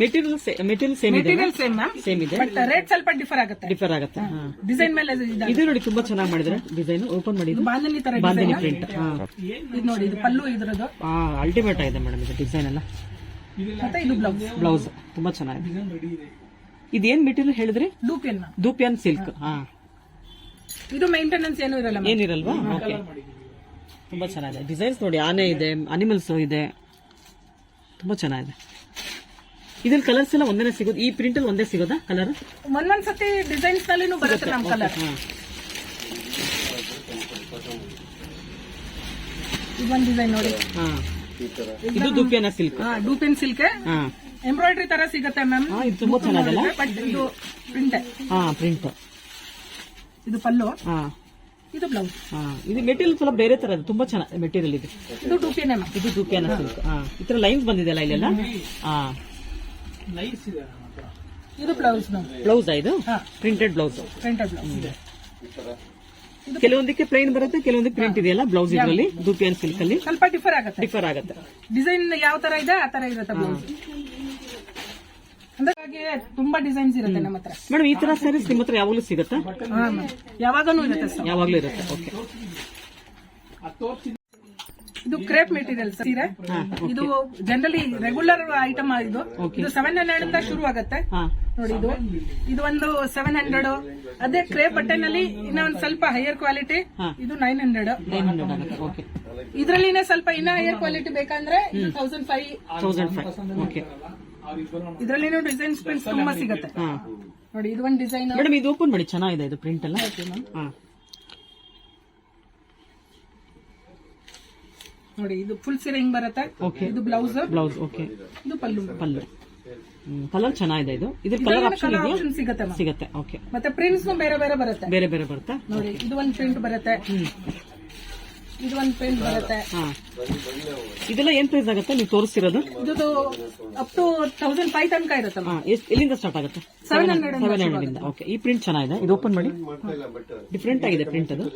ಮೆಟೀರಿಯಲ್ ಮೆಟೀರಿಯಲ್ ಸೇಮ್ ಇದೆ ಮೆಟೀರಿಯಲ್ ಸೇಮ್ ಮ್ಯಾಮ್ ಸೇಮ್ ಇದೆ. ಬಟ್ ರೇಟ್ ಸ್ವಲ್ಪ ಡಿಫರ್ ಆಗುತ್ತೆ. ಡಿಫರ್ ಆಗುತ್ತೆ. ಡಿಸೈನ್ ಮೇಲೆ ಇದೆ. ನೋಡಿ ತುಂಬಾ ಚೆನ್ನಾಗಿ ಮಾಡಿದ್ರೆ ಡಿಸೈನ್ ಓಪನ್ ಮಾಡಿ ಬಾಂಧನಿ ತರ ಬಾಂಧನಿ ಪ್ರಿಂಟ್ ಹಾ. ಇದು ನೋಡಿ ಇದು ಪಲ್ಲು ಇದ್ರದ್ದು. ಅಲ್ಟಿಮೇಟ್ ಆಗಿದೆ ಮೇಡಮ್ ಇದು ಡಿಸೈನ್ ಎಲ್ಲ. ಮತ್ತೆ ಇದು ಬ್ಲೌಸ್ ಬ್ಲೌಸ್ ತುಂಬಾ ಚೆನ್ನಾಗಿದೆ. ಇದೇನ್ ಮೆಟೀರಿಯಲ್ ಹೇಳಿದ್ರಿ? ದೂಪಿಯನ್ ದೂಪಿಯನ್ ಸಿಲ್ಕ್ ಹಾ. ಇದು ಮೇಂಟೆನೆನ್ಸ್ ಏನು ಇರಲ್ಲ ಏನಿರಲ್ವಾ? ಓಕೆ ತುಂಬಾ ಚೆನ್ನಾಗಿದೆ. ಡಿಸೈನ್ಸ್ ನೋಡಿ ಆನೆ ಇದೆ ಅನಿಮಲ್ಸ್ ಇದೆ. ತುಂಬಾ ಚೆನ್ನಾಗಿದೆ. ಇದ್ರಲ್ಲಿ ಕಲರ್ಸ್ ಎಲ್ಲ ಒಂದೇ ಸಿಗೋದು. ಈ ಪ್ರಿಂಟ್ ಅಲ್ಲಿ ಒಂದೇ ಸಿಗೋದಾ ಕಲರ್ ಒಂದೊಂದ್ ಸತಿ ಡಿಸೈನ್ಸ್ ನಲ್ಲಿನೂ ಬರುತ್ತೆ ನಮ್ ಕಲರ್ ಇದೊಂದು ಡಿಸೈನ್ ನೋಡಿ. ಹಾ. ಇದು ದೂಪಿಯನ ಸಿಲ್ಕ್ ಹಾ ಡೂಪೆನ್ ಸಿಲ್ಕ್ ಹಾಂ. ಎಂಬ್ರಾಯ್ಡ್ರಿ ತರ ಸಿಗುತ್ತೆ ಮ್ಯಾಮ್ ಹಾ ಇದು ತುಂಬಾ ಚೆನ್ನಾಗಲ್ಲ ಬಟ್ ಇದು ಪ್ರಿಂಟ್ ಹಾ ಪ್ರಿಂಟ್ ಇದು ಪಲ್ಲು. ಹಾ. ಇದು ಬ್ಲೌಸ್ ಹಾ ಇದು ಮೆಟೀರಿಯಲ್ ಸ್ವಲ್ಪ ಬೇರೆ ತರ ಇದೆ ತುಂಬಾ ಚೆನ್ನಾಗಿ ಮೆಟೀರಿಯಲ್ ಇದೆ. ಇದು ಮ್ಯಾಮ್. ಇದು ದೂಪಿಯನ ಸಿಲ್ಕ್ ಹಾ ಈ ತರ ಲೈನ್ಸ್ ಬಂದಿದೆಯಲ್ಲ ಇಲ್ಲೆಲ್ಲ? ಹಾ. ಇದು ಬ್ಲೌಸ್ ಬ್ಲೌಸ್ ಇದು ಹಾ. ಪ್ರಿಂಟೆಡ್ ಬ್ಲೌಸ್ ಪ್ರಿಂಟೆಡ್ ಬ್ಲೌಸ್ ಕೆಲವೊಂದಕ್ಕೆ ಪ್ಲೈನ್ ಬರುತ್ತೆ ಕೆಲವೊಂದಕ್ಕೆ ಪ್ರಿಂಟ್ ಇದೆಯಲ್ಲ ಬ್ಲೌಸ್ ಇದರಲ್ಲಿ ದೂಪಿಯನ್ ಸಿಲ್ಕ್ ಅಲ್ಲಿ. ಸ್ವಲ್ಪ ಡಿಫರ್ ಆಗುತ್ತೆ. ಡಿಫರ್ ಆಗುತ್ತೆ. ಡಿಸೈನ್ ಯಾವ ತರ ಇದೆ ಆ ತರ ಇರುತ್ತೆ ಬ್ಲೌಸ್ ತುಂಬಾ ಡಿಸೈನ್ಸ್ ಇರುತ್ತೆ ನಮ್ಮ ಹತ್ರ. ಮೇಡಮ್ ಈ ತರ ಸ್ಯಾರೀಸ್ ನಿಮ್ಮ ಹತ್ರ ಯಾವಾಗಲೂ ಸಿಗುತ್ತಾ? ಯಾವಾಗನೂ ಇರುತ್ತೆ ಸರ್. ಯಾವಾಗ್ಲೂ ಇರುತ್ತೆ ಓಕೆ ಇದು ಕ್ರೇಪ್ ಮೆಟೀರಿಯಲ್ ಸೀರೆ ಇದು ಜನರಲಿ ರೆಗ್ಯುಲರ್ ಐಟಮ್ ಇದು. ಇದು ಸೆವೆನ್ ಹಂಡ್ರೆಡ್ ಇಂದ ಶುರು ಆಗುತ್ತೆ. ನೋಡಿ ಇದು. ಇದು ಒಂದು ಸೆವೆನ್ ಹಂಡ್ರೆಡ್ ಅದೇ ಕ್ರೇಪ್ ಬಟ್ಟೆನಲ್ಲಿ ಇನ್ನ ಒಂದು ಸ್ವಲ್ಪ ಹೈಯರ್ ಕ್ವಾಲಿಟಿ ಇದು ನೈನ್ ಹಂಡ್ರೆಡ್ ಇದ್ರಲ್ಲಿನೇ ಸ್ವಲ್ಪ ಇನ್ನ ಹೈಯರ್ ಕ್ವಾಲಿಟಿ ಬೇಕಂದ್ರೆ ಇದು ತೌಸಂಡ್ ಫೈವ್ ತೌಸಂಡ್ ಫೈವ್ ಏನೋ ಡಿಸೈನ್ಸ್ ಪ್ರಿಂಟ್ಸ್ ತುಂಬಾ ಸಿಗುತ್ತೆ. ಹಾ. ನೋಡಿ ಇದು ಒಂದು ಡಿಸೈನ್ ಮೇಡಮ್ ಇದು ಓಪನ್ ಮಾಡಿ ಚೆನ್ನಾಗಿದೆ ಇದು ಪ್ರಿಂಟ್ ಎಲ್ಲ. ಹಾ. ನೋಡಿ ಇದು ಫುಲ್ ಸೀರೆ ಹಿಂಗ್ ಬರುತ್ತೆ? ಓಕೆ ಇದು ಬ್ಲೌಸ್ ಬ್ಲೌಸ್ ಓಕೆ ಇದು ಪಲ್ಲು. ಪಲ್ಲು. ಕಲರ್ ಚೆನ್ನಾಗಿದೆ ಇದು. ಇದ್ರ ಕಲರ್ ಆಪ್ಷನ್ ಇದೆ ಸಿಗುತ್ತೆ ಸಿಗುತ್ತೆ ಓಕೆ ಮತ್ತೆ ಪ್ರಿಂಟ್ಸ್ ಬೇರೆ ಬೇರೆ ಬರುತ್ತೆ. ಬೇರೆ ಬೇರೆ ಬರುತ್ತೆ? ನೋಡಿ ಇದು ಒಂದು ಪ್ರಿಂಟ್ ಬರುತ್ತೆ. ಇದು ಒಂದು ಪ್ರಿಂಟ್ ಬರುತ್ತೆ. ಇದೆಲ್ಲ ಏನ್ ಪ್ರೈಸ್ ಆಗುತ್ತೆ? ನೀವು ತೋರಿಸಿರೋದು ಇದು ಅಪ್ ಟು ತೌಸಂಡ್ ಫೈವ್ ತನಕ ಇರುತ್ತೆ ಹಾ ಎಷ್ಟ್ ಎಲ್ಲಿಂದ ಸ್ಟಾರ್ಟ್ ಆಗುತ್ತೆ? ಸೆವೆನ್ ಹಂಡ್ರೆಡ್ ಓಕೆ ಈ ಪ್ರಿಂಟ್ ಚೆನ್ನಾಗಿದೆ. ಇದು ಓಪನ್ ಮಾಡಿ. ಡಿಫ್ರೆಂಟ್ ಆಗಿದೆ ಪ್ರಿಂಟ್ ಅದು.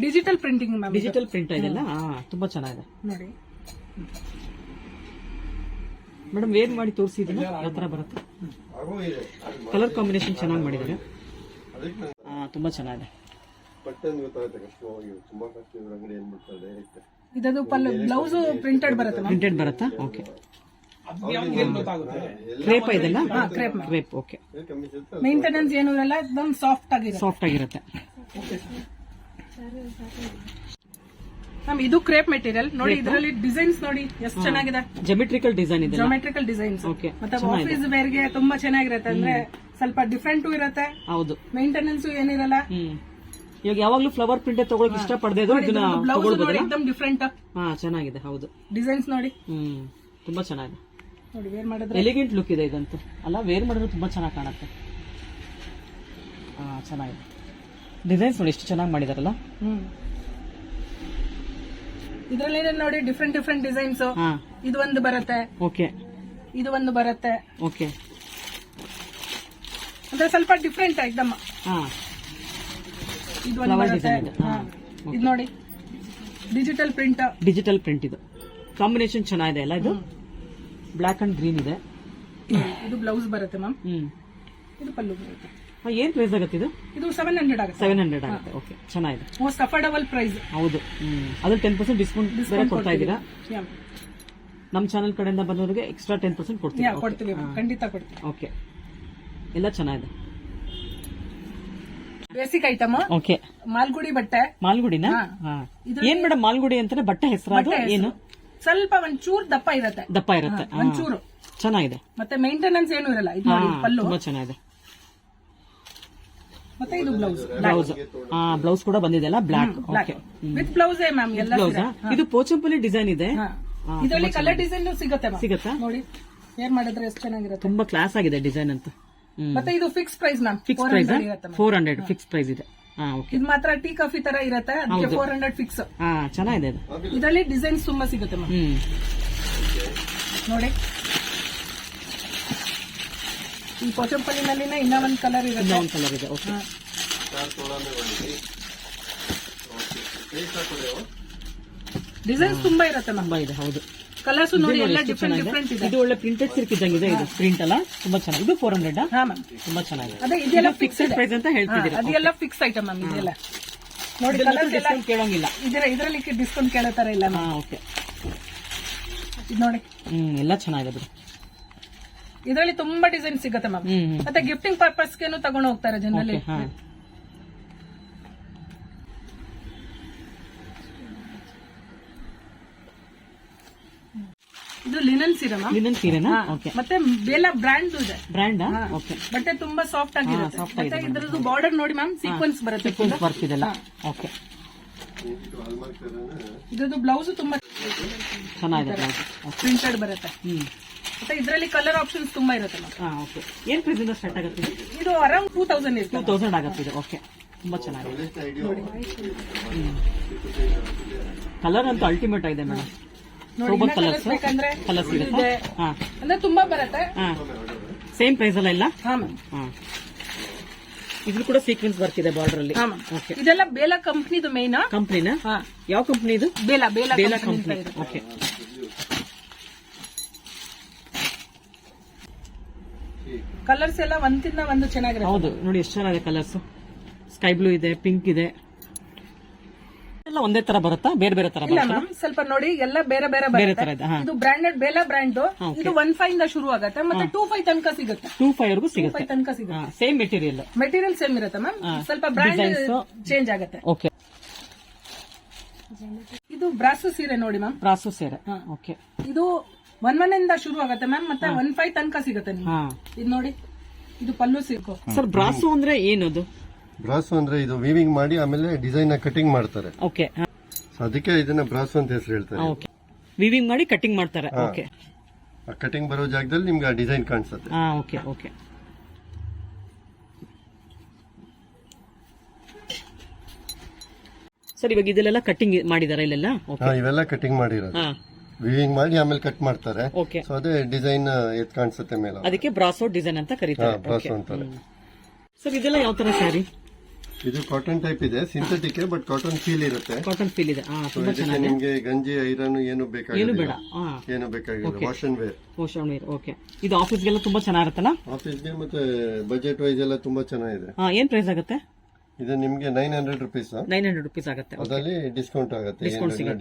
Digital printing ma'am digital print ಇದೆಲ್ಲ ಹಾ ತುಂಬಾ ಚೆನ್ನಾಗಿದೆ. ನೋಡಿ. ಮೇಡಮ್ ವೇರ್ ಮಾಡಿ ತೋರಿಸಿದ್ರೆ? ಯಾವ ತರ ಬರುತ್ತೆ? ಕಲರ್ ಕಾಂಬಿನೇಷನ್ ಚೆನ್ನಾಗಿ ಮಾಡಿದ್ದಾರೆ. ಆ, ತುಂಬಾ ಚೆನ್ನಾಗಿದೆ. ಬಟ್ಟೆ ಕಷ್ಟವಾಗಿ ತುಂಬಾ ಕಷ್ಟ ಇದದು ಬ್ಲೌಸ್ ಪ್ರಿಂಟೆಡ್ ಬರುತ್ತೆ ಪ್ರಿಂಟೆಡ್ ಬರುತ್ತಾ? ಓಕೆ ಕ್ರೇಪ್ ಇದೆಲ್ಲ ಕ್ರೇಪ್ ಕ್ರೇಪ್ ಓಕೆ ಮೇಂಟೆನೆನ್ಸ್ ಏನು ಇರಲ್ಲ ಇದೊಂದು ಸಾಫ್ಟ್ ಆಗಿರುತ್ತೆ. ಸಾಫ್ಟ್ ಆಗಿರುತ್ತೆ. ಮ್ಯಾಮ್ ಇದು ಕ್ರೇಪ್ ಮೆಟೀರಿಯಲ್ ನೋಡಿ ಇದರಲ್ಲಿ ಡಿಸೈನ್ಸ್ ನೋಡಿ ಎಷ್ಟು ಚೆನ್ನಾಗಿದೆ? ಜೊಮೆಟ್ರಿಕಲ್ ಡಿಸೈನ್ ಇದೆ ಜೊಮೆಟ್ರಿಕಲ್ ಡಿಸೈನ್ಸ್ ಓಕೆ ಮತ್ತೆ ಆಫೀಸ್ ಬೇರ್ಗೆ ತುಂಬಾ ಚೆನ್ನಾಗಿರುತ್ತೆ. ಅಂದ್ರೆ ಸ್ವಲ್ಪ ಡಿಫ್ರೆಂಟ್ ಇರುತ್ತೆ. ಹೌದು. ಮೇಂಟೆನೆನ್ಸ್ ಏನಿರಲ್ಲ. ಇವಾಗ ಯಾವಾಗ್ಲೂ ಫ್ಲವರ್ ಪ್ರಿಂಟ್ ತಗೊಳಕ್ ಇಷ್ಟ ಪಡದೆ ಡಿಫ್ರೆಂಟ್ ಹಾ ಚೆನ್ನಾಗಿದೆ ಹೌದು. ಡಿಸೈನ್ಸ್ ನೋಡಿ. ಹ್ಮ್ ತುಂಬಾ ಚೆನ್ನಾಗಿದೆ. ನೋಡಿ ವೇರ್ ಮಾಡಿದ್ರೆ ಎಲಿಗೆಂಟ್ ಲುಕ್ ಇದೆ ಇದಂತ. ಅಲ್ಲ ವೇರ್ ಮಾಡಿದ್ರೆ ತುಂಬಾ ಚೆನ್ನಾಗಿ ಕಾಣುತ್ತೆ. ಹಾ ಚೆನ್ನಾಗಿದೆ. ಡಿಸೈನ್ಸ್ ನೋಡಿ ಎಷ್ಟು ಚೆನ್ನಾಗಿ ಮಾಡಿದಾರಲ್ಲ? ಹ್ಮ್. ಇದ್ರಲ್ಲಿ ನೋಡಿ ಡಿಫ್ರೆಂಟ್ ಡಿಫ್ರೆಂಟ್ ಡಿಸೈನ್ಸ್ ಇದು ಒಂದು ಬರುತ್ತೆ. ಓಕೆ ಇದು ಒಂದು ಬರುತ್ತೆ. ಓಕೆ ಅಂದ್ರೆ ಸ್ವಲ್ಪ ಡಿಫ್ರೆಂಟ್ ಐಟಮ್ ಹಾ. ಇದು ಹಾ. ನೋಡಿ. ಡಿಜಿಟಲ್ ಪ್ರಿಂಟ್ ಡಿಜಿಟಲ್ ಪ್ರಿಂಟ್ ಇದು. ಕಾಂಬಿನೇಷನ್ ಚೆನ್ನಾಗಿದೆ ಅಲ್ಲ ಇದು? ಬ್ಲಾಕ್ ಅಂಡ್ ಗ್ರೀನ್ ಇದೆ. ಇದು ಬ್ಲೌಸ್ ಬರುತ್ತೆ ಮ್ಯಾಮ್ ಹ್ಮ್. ಇದು ಪಲ್ಲು ಬರುತ್ತೆ. ಏನ್ ಪ್ರೈಸ್ ಆಗುತ್ತೆ ಇದು? ಇದು ಸೆವೆನ್ ಹಂಡ್ರೆಡ್ ಆಗುತ್ತೆ. ಸೆವೆನ್ ಹಂಡ್ರೆಡ್ ಆಗುತ್ತೆ. ಓಕೆ ಚೆನ್ನಾಗಿದೆ. ಮೋಸ್ಟ್ ಅಫೋರ್ಡಬಲ್ ಪ್ರೈಸ್ ಹೌದು. ಅದು ಟೆನ್ ಪರ್ಸೆಂಟ್ ಡಿಸ್ಕೌಂಟ್ ಬೇರೆ ಕೊಡ್ತಾ ಇದ್ದೀರಾ? ನಮ್ಮ ಚಾನಲ್ ಕಡೆಯಿಂದ ಬಂದವರಿಗೆ ಎಕ್ಸ್ಟ್ರಾ ಟೆನ್ ಪರ್ಸೆಂಟ್ ಕೊಡ್ತೀರಾ ಕೊಡ್ತೀವಿ. ಖಂಡಿತ ಕೊಡ್ತೀವಿ. ಓಕೆ ಎಲ್ಲ ಚೆನ್ನಾಗಿದೆ. Basic item. ಓಕೆ. ಮಾಲ್ಗುಡಿ ಬಟ್ಟೆ. ಮಾಲ್ಗುಡಿನ? ಏನ್ ಮೇಡಮ್ ಮಾಲ್ಗುಡಿ ಅಂತಾನೆ ಬಟ್ಟೆ ಹೆಸರು ಏನು? ಸ್ವಲ್ಪ ಒಂಚೂರು ದಪ್ಪ ಇರತ್ತೆ. ದಪ್ಪ ಇರುತ್ತೆ. ಒಂಚೂರು. ಚೆನ್ನಾಗಿದೆ. ಮತ್ತೆ ಮೇಂಟೆನೆನ್ಸ್ ಏನು ಇರಲ್ಲ. ಇದು ಪಲ್ಲು. ತುಂಬಾ ಚೆನ್ನಾಗಿದೆ. ಮತ್ತೆ ಇದು ಬ್ಲೌಸ್ ಬ್ಲೌಸ್ ಹಾ ಬ್ಲೌಸ್ ಕೂಡ ಬಂದಿದೆ ಅಲ್ಲ? Black okay with blouse ma'am ಎಲ್ಲ ಬ್ಲೌಸ್ ಇದು ಪೋಚಂಪಲ್ಲಿ ಡಿಸೈನ್ ಇದೆ. ಇದರಲ್ಲಿ ಕಲರ್ ಡಿಸೈನ್ ಸಿಗುತ್ತೆ ಸಿಗುತ್ತಾ ಸಿಗತ್ತಾ? ನೋಡಿ ಏನ್ ಮಾಡಿದ್ರೆ ಎಷ್ಟು ಚೆನ್ನಾಗಿರುತ್ತೆ. ತುಂಬಾ ಕ್ಲಾಸ್ ಆಗಿದೆ ಡಿಸೈನ್ ಅಂತ. ಮತ್ತೆ ಇದು fix price ma'am fix price four hundred fix price ಇದೆ. ಇದು ಮಾತ್ರ ಟೀ ಕಾಫಿ ತರ ಇರುತ್ತೆ ಅದಕ್ಕೆ ಫೋರ್ ಹಂಡ್ರೆಡ್ ಫಿಕ್ಸ್ ಚೆನ್ನಾಗಿದೆ ಇದರಲ್ಲಿ ಡಿಸೈನ್ಸ್ ತುಂಬಾ ಸಿಗುತ್ತೆ ಮ್ಯಾಮ್ ನೋಡಿ. ಈ ಕೊಚಂಪಲ್ಲಿನಲ್ಲಿನ ಇನ್ನ ಒಂದು ಕಲರ್ ಇರುತ್ತೆ. ಇನ್ನ ಕಲರ್ ಇದೆ ಓಕೆ. ಡಿಸೈನ್ಸ್ ತುಂಬಾ ಇರತ್ತೆ ನಂಬ ಇದೆ ಹೌದು. ಕಲರ್ಸ್ ನೋಡಿ ಎಲ್ಲ ಡಿಫ್ರೆಂಟ್ ಡಿಫ್ರೆಂಟ್ ಇದೆ. ಇದು ಒಳ್ಳೆ ಪ್ರಿಂಟೆಡ್ ಸಿಲ್ಕ್ ಇದ್ದಂಗಿದೆ ಇದು ಪ್ರಿಂಟ್ ಅಲ್ಲ. ತುಂಬಾ ಚೆನ್ನಾಗಿ ಇದು ಫೋರ್ ಹಂಡ್ರೆಡ್ ಹಾ ಮ್ಯಾಮ್ ತುಂಬಾ ಚೆನ್ನಾಗಿದೆ. ಅದೇ ಇದೆಲ್ಲ ಫಿಕ್ಸ್ಡ್ ಪ್ರೈಸ್ ಅಂತ ಹೇಳ್ತಿದ್ದೀರಾ? ಅದೆಲ್ಲ ಫಿಕ್ಸ್ ಐಟಮ್ ಮ್ಯಾಮ್ ಇದೆಲ್ಲ. ನೋಡಿ ಕಲರ್ಸ್ ಎಲ್ಲ ಡಿಸ್ಕೌಂಟ್ ಕೇಳೋಂಗಿಲ್ಲ. ಇದರ ಇದರಲ್ಲಿ ಡಿಸ್ಕೌಂಟ್ ಕೇಳೋ ತರ ಇಲ್ಲ ಹಾ ಓಕೆ ಇದು ನೋಡಿ. ಹ್ಮ್ ಎಲ್ಲ ಚೆನ್ನಾಗಿದೆ ಬಿಡಿ. ಇದರಲ್ಲಿ ತುಂಬಾ ಡಿಸೈನ್ ಸಿಗುತ್ತೆ ಮ್ಯಾಮ್ ಮತ್ತೆ ಗಿಫ್ಟಿಂಗ್ ಪರ್ಪಸ್ಗೆನು ತಗೊಂಡು ಹೋಗ್ತಾರೆ ಜನರಲ್ಲಿ. ಇದು ಲಿನನ್ ಸೀರೆನಾ ಮ್ಯಾಮ್ ಲಿನನ್ ಸೀರೆನಾ ಓಕೆ ಮತ್ತೆ ಬೇಲ ಬ್ರ್ಯಾಂಡ್ ಇದೆ. ಬ್ರ್ಯಾಂಡ್ ಓಕೆ ಬಟ್ಟೆ ತುಂಬಾ ಸಾಫ್ಟ್ ಆಗಿರುತ್ತೆ. ಆಗಿದೆ ಮತ್ತೆ ಇದರದು ಬಾರ್ಡರ್ ನೋಡಿ ಮ್ಯಾಮ್ ಸೀಕ್ವೆನ್ಸ್ ಬರುತ್ತೆ ಸೀಕ್ವೆನ್ಸ್ ವರ್ಕ್ ಇದೆಲ್ಲ ಓಕೆ ಇದು ಹಲ್ಮಾರ್ಕ್ ತರ ಇದ್ರದ್ದು ಬ್ಲೌಸ್ ತುಂಬಾ ಚೆನ್ನಾಗಿದೆ ಬ್ಲೌಸ್ ಪ್ರಿಂಟೆಡ್ ಬರುತ್ತೆ. ಹ್ಮ್. ಮತ್ತೆ ಇದರಲ್ಲಿ ಕಲರ್ ಆಪ್ಷನ್ಸ್ ತುಂಬಾ ಇರುತ್ತೆ ಮ್ಯಾಮ್ ಹಾ ಓಕೆ ಏನ್ ಪ್ರೈಸ್ ಇಂದ ಸ್ಟಾರ್ಟ್ ಆಗುತ್ತೆ ಇದು? ಅರೌಂಡ್ ಟೂ ತೌಸಂಡ್ ಟೂ ಇರುತ್ತೆ. ತೌಸಂಡ್ ಆಗುತ್ತೆ ಇದು. ಓಕೆ ತುಂಬಾ ಚೆನ್ನಾಗಿದೆ. ಕಲರ್ ಅಂತೂ ಅಲ್ಟಿಮೇಟ್ ಆಗಿದೆ ಮೇಡಮ್. ಕಲರ್ಸ್. ಹಾ. ಅಂದ್ರೆ ತುಂಬಾ ಬರುತ್ತೆ. ಹಾ. ಸೇಮ್ ಪ್ರೈಸ್ ಅಲ್ಲ ಇಲ್ಲ? ಹಾ ಮ್ಯಾಮ್ ಹಾ. ಇದು ಕೂಡ ಸೀಕ್ವೆನ್ಸ್ ಬರ್ತಿದೆ ಬಾರ್ಡರ್ ಅಲ್ಲಿ. ಓಕೆ ಇದೆಲ್ಲ ಬೇಲಾ ಕಂಪ್ನಿದು ಮೇನ್ ಕಂಪ್ನಿನ ಯಾವ ಕಂಪ್ನಿ ಇದು? Bela Bela Bela company okay colours ಎಲ್ಲ ಒಂದಿಂದ ಒಂದು ಚೆನ್ನಾಗಿರುತ್ತೆ. ಹೌದು. ನೋಡಿ ಎಷ್ಟು ಚೆನ್ನಾಗಿದೆ ಕಲರ್ಸ್ ಸ್ಕೈ ಬ್ಲೂ ಇದೆ ಪಿಂಕ್ ಇದೆ. ಒಂದೇ ತರ ಬರುತ್ತಾ? ಬೇರೆ ಬೇರೆ ತರ ಇಲ್ಲ ಮ್ಯಾಮ್ ಸ್ವಲ್ಪ ನೋಡಿ ಎಲ್ಲ ಬೇರೆ ಬೇರೆ ಬೇರೆ ತರ ಇದೆ ಹಾ. ಇದು ಬ್ರಾಂಡೆಡ್ ಬೇಲ ಬ್ರ್ಯಾಂಡ್ ಇದು ಒನ್ ಫೈವ್ ಇಂದ ಶುರು ಆಗುತ್ತೆ ಮತ್ತೆ ಟೂ ಫೈವ್ ತನಕ ಸಿಗುತ್ತೆ. ಟೂ ಫೈವ್ ವರ್ಗೂ ಟೂ ಸಿಗುತ್ತೆ ಫೈವ್ ತನಕ ಸಿಗುತ್ತೆ. ಸೇಮ್ ಮೆಟೀರಿಯಲ್ ಮೆಟೀರಿಯಲ್ ಸೇಮ್ ಇರುತ್ತೆ ಮ್ಯಾಮ್ ಸ್ವಲ್ಪ ಬ್ರಾಂಡ್ Designs. ಚೇಂಜ್ ಆಗುತ್ತೆ. ಓಕೆ ಇದು ಬ್ರಾಸು ಸೀರೆ ನೋಡಿ ಮ್ಯಾಮ್ ಬ್ರಾಸು ಸೇರೆ. ಓಕೆ ಇದು ಒನ್ ಒನ್ ಇಂದ ಶುರು ಆಗುತ್ತೆ ಮ್ಯಾಮ್ ಮತ್ತೆ ಒನ್ ಫೈವ್ ತನಕ ಸಿಗುತ್ತೆ ನಿಮ್ಗೆ. ಹಾ. ಇದು ನೋಡಿ ಇದು ಪಲ್ಲು ಸಿಗೋ ಸರ್ ಬ್ರಾಸು ಅಂದ್ರೆ ಏನದು? ಬ್ರಾಸು ಅಂದ್ರೆ ಇದು ವೀವಿಂಗ್ ಮಾಡಿ ಆಮೇಲೆ ಡಿಸೈನ್. ಕಟಿಂಗ್ ಮಾಡ್ತಾರೆ. ಓಕೆ ಅದಕ್ಕೆ ಇದನ್ನ ಬ್ರಾಸು ಅಂತ ಹೆಸರು ಹೇಳ್ತಾರೆ. ಓಕೆ ವಿವಿಂಗ್ ಮಾಡಿ ಕಟಿಂಗ್ ಮಾಡ್ತಾರೆ. ಓಕೆ ಆ ಕಟಿಂಗ್ ಬರೋ ಜಾಗದಲ್ಲಿ ನಿಮ್ಗೆ ಆ ಡಿಸೈನ್ ಕಾಣಿಸುತ್ತೆ. ಹಾ ಓಕೆ ಓಕೆ ಸರ್ ಇವಾಗ ಇದೆಲ್ಲ ಕಟಿಂಗ್ ಮಾಡಿದಾರ ಇಲ್ಲೆಲ್ಲ? ಓಕೆ ಹಾ ಇವೆಲ್ಲ ಕಟಿಂಗ್ ಮಾಡಿರೋದು. ಹಾ. ವಿವಿಂಗ್ ಮಾಡಿ ಆಮೇಲೆ ಕಟ್ ಮಾಡ್ತಾರೆ. ಓಕೆ ಸೊ ಅದೇ ಡಿಸೈನ್ ಎತ್ ಕಾಣಿಸುತ್ತೆ ಮೇಲೆ ಅದಕ್ಕೆ ಬ್ರಾಸೋ ಡಿಸೈನ್ ಅಂತ ಕರೀತಾರೆ. ಬ್ರಾಸು ಅಂತಾರೆ. ಸರ್ ಇದೆಲ್ಲ ಯಾವ ತರ ಸ್ಯಾರಿ ಇದು ಕಾಟನ್ ಟೈಪ್ ಇದೆ ಸಿಂಥೆಟಿಕ್ ಬಟ್ ಕಾಟನ್ ಫೀಲ್ ಇರುತ್ತೆ. ಕಾಟನ್ ಫೀಲ್ ಇದೆ. ನಿಮಗೆ ತುಂಬಾ ಚೆನ್ನಾಗಿದೆ. ನಿಮ್ಗೆ ಗಂಜಿ ಐರನ್ ಏನು ಏನು ಬೇಕಾಗಿಲ್ಲ ಬೇಡ ಏನು ಬೇಕಾಗಿಲ್ಲ ವಾಶ್ ಅಂಡ್ ವೇರ್ ಇದು ಆಫೀಸ್ಗೆಲ್ಲ ತುಂಬಾ ಚೆನ್ನಾಗಿರುತ್ತಲ್ಲ? ಆಫೀಸ್ಗೆ ಮತ್ತೆ ಬಜೆಟ್ ವೈಸ್ ಎಲ್ಲ ತುಂಬಾ ಚೆನ್ನಾಗಿದೆ. ಏನ್ ಪ್ರೈಸ್ ಆಗುತ್ತೆ? ಇದು ನಿಮ್ಗೆ nine hundred rupees nine hundred rupees ಆಗುತ್ತೆ. ಅದರಲ್ಲಿ ಡಿಸ್ಕೌಂಟ್ ಆಗುತ್ತೆ.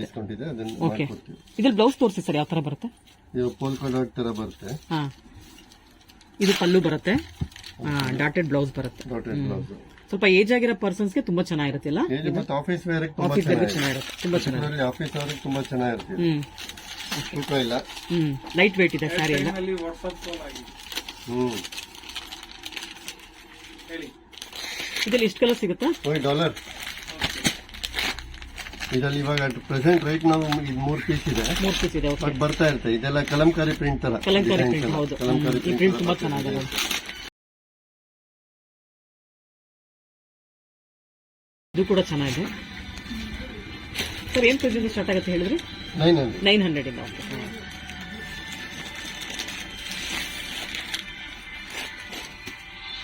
ಡಿಸ್ಕೌಂಟ್ ಇದೆ. ಅದನ್ನ ಓಕೆ ಮಾಡ್ಕೊಡ್ತೀವಿ. ಇದ್ರಲ್ಲಿ ಬ್ಲೌಸ್ ತೋರಿಸಿ ಸರ್ ಯಾವ ತರ ಬರುತ್ತೆ? ಇದು ಪೋಲ್ ಕಲರ್ ತರ ಬರುತ್ತೆ. ಹಾ. ಇದು ಪಲ್ಲು ಬರುತ್ತೆ. ಡಾಟೆಡ್ ಬ್ಲೌಸ್ ಬರುತ್ತೆ. ಡಾಟೆಡ್ ಬ್ಲೌಸ್ ಸ್ವಲ್ಪ ಏಜ್ ಆಗಿರೋ ಪರ್ಸನ್ಸ್ಗೆ ತುಂಬಾ ಚೆನ್ನಾಗಿರುತ್ತಿಲ್ಲ ಆಫೀಸ್ ವೇರ್ ತುಂಬಾ ಆಫೀಸ್ ಚೆನ್ನಾಗಿದೆ ಚೆನ್ನಾಗಿರುತ್ತೆ. ತುಂಬಾ ಚೆನ್ನಾಗಿದೆ ಆಫೀಸ್ ಅವ್ರಿಗೆ ತುಂಬಾ ಚೆನ್ನಾಗಿರುತ್ತೆ. ಹ್ಮ್. ತೂಕ ಇಲ್ಲ. ಹ್ಮ್. ಲೈಟ್ ವೇಟ್ ಇದೆ ಸ್ಯಾರಿ ಎಲ್ಲ. ಹ್ಮ್. ಇದ್ರಲ್ಲಿ ಎಷ್ಟು ಕಲರ್ ಸಿಗುತ್ತಾ? ಡಾಲರ್ ಇದರಲ್ಲಿ ಇವಾಗ ಪ್ರೆಸೆಂಟ್ ರೈಟ್ ನಾವು ಮೂರ್ ಪೀಸ್ ಇದೆ. ಮೂರ್ ಪೀಸ್ ಇದೆ ಬಟ್ ಬರ್ತಾ ಇರುತ್ತೆ. ಇದೆಲ್ಲ ಕಲಂಕಾರಿ ಪ್ರಿಂಟ್ ತರ ಕಲಂಕಾರಿ ಪ್ರಿಂಟ್ ಹೌದು. ಕಲಂಕಾರಿ ಪ್ರಿಂಟ್ ತುಂಬಾ ಚೆನ್ನಾಗಿದೆ. ಇದು ಕೂಡ ಚೆನ್ನಾಗಿದೆ. ಸರ್ ಏನ್ ಪ್ರೈಸ್ ಸ್ಟಾರ್ಟ್ ಆಗುತ್ತೆ ಹೇಳಿದ್ರಿ? ನೈನ್ ಹಂಡ್ರೆಡ್ ನೈನ್ ಹಂಡ್ರೆಡ್ ಇಂದ ಓಕೆ.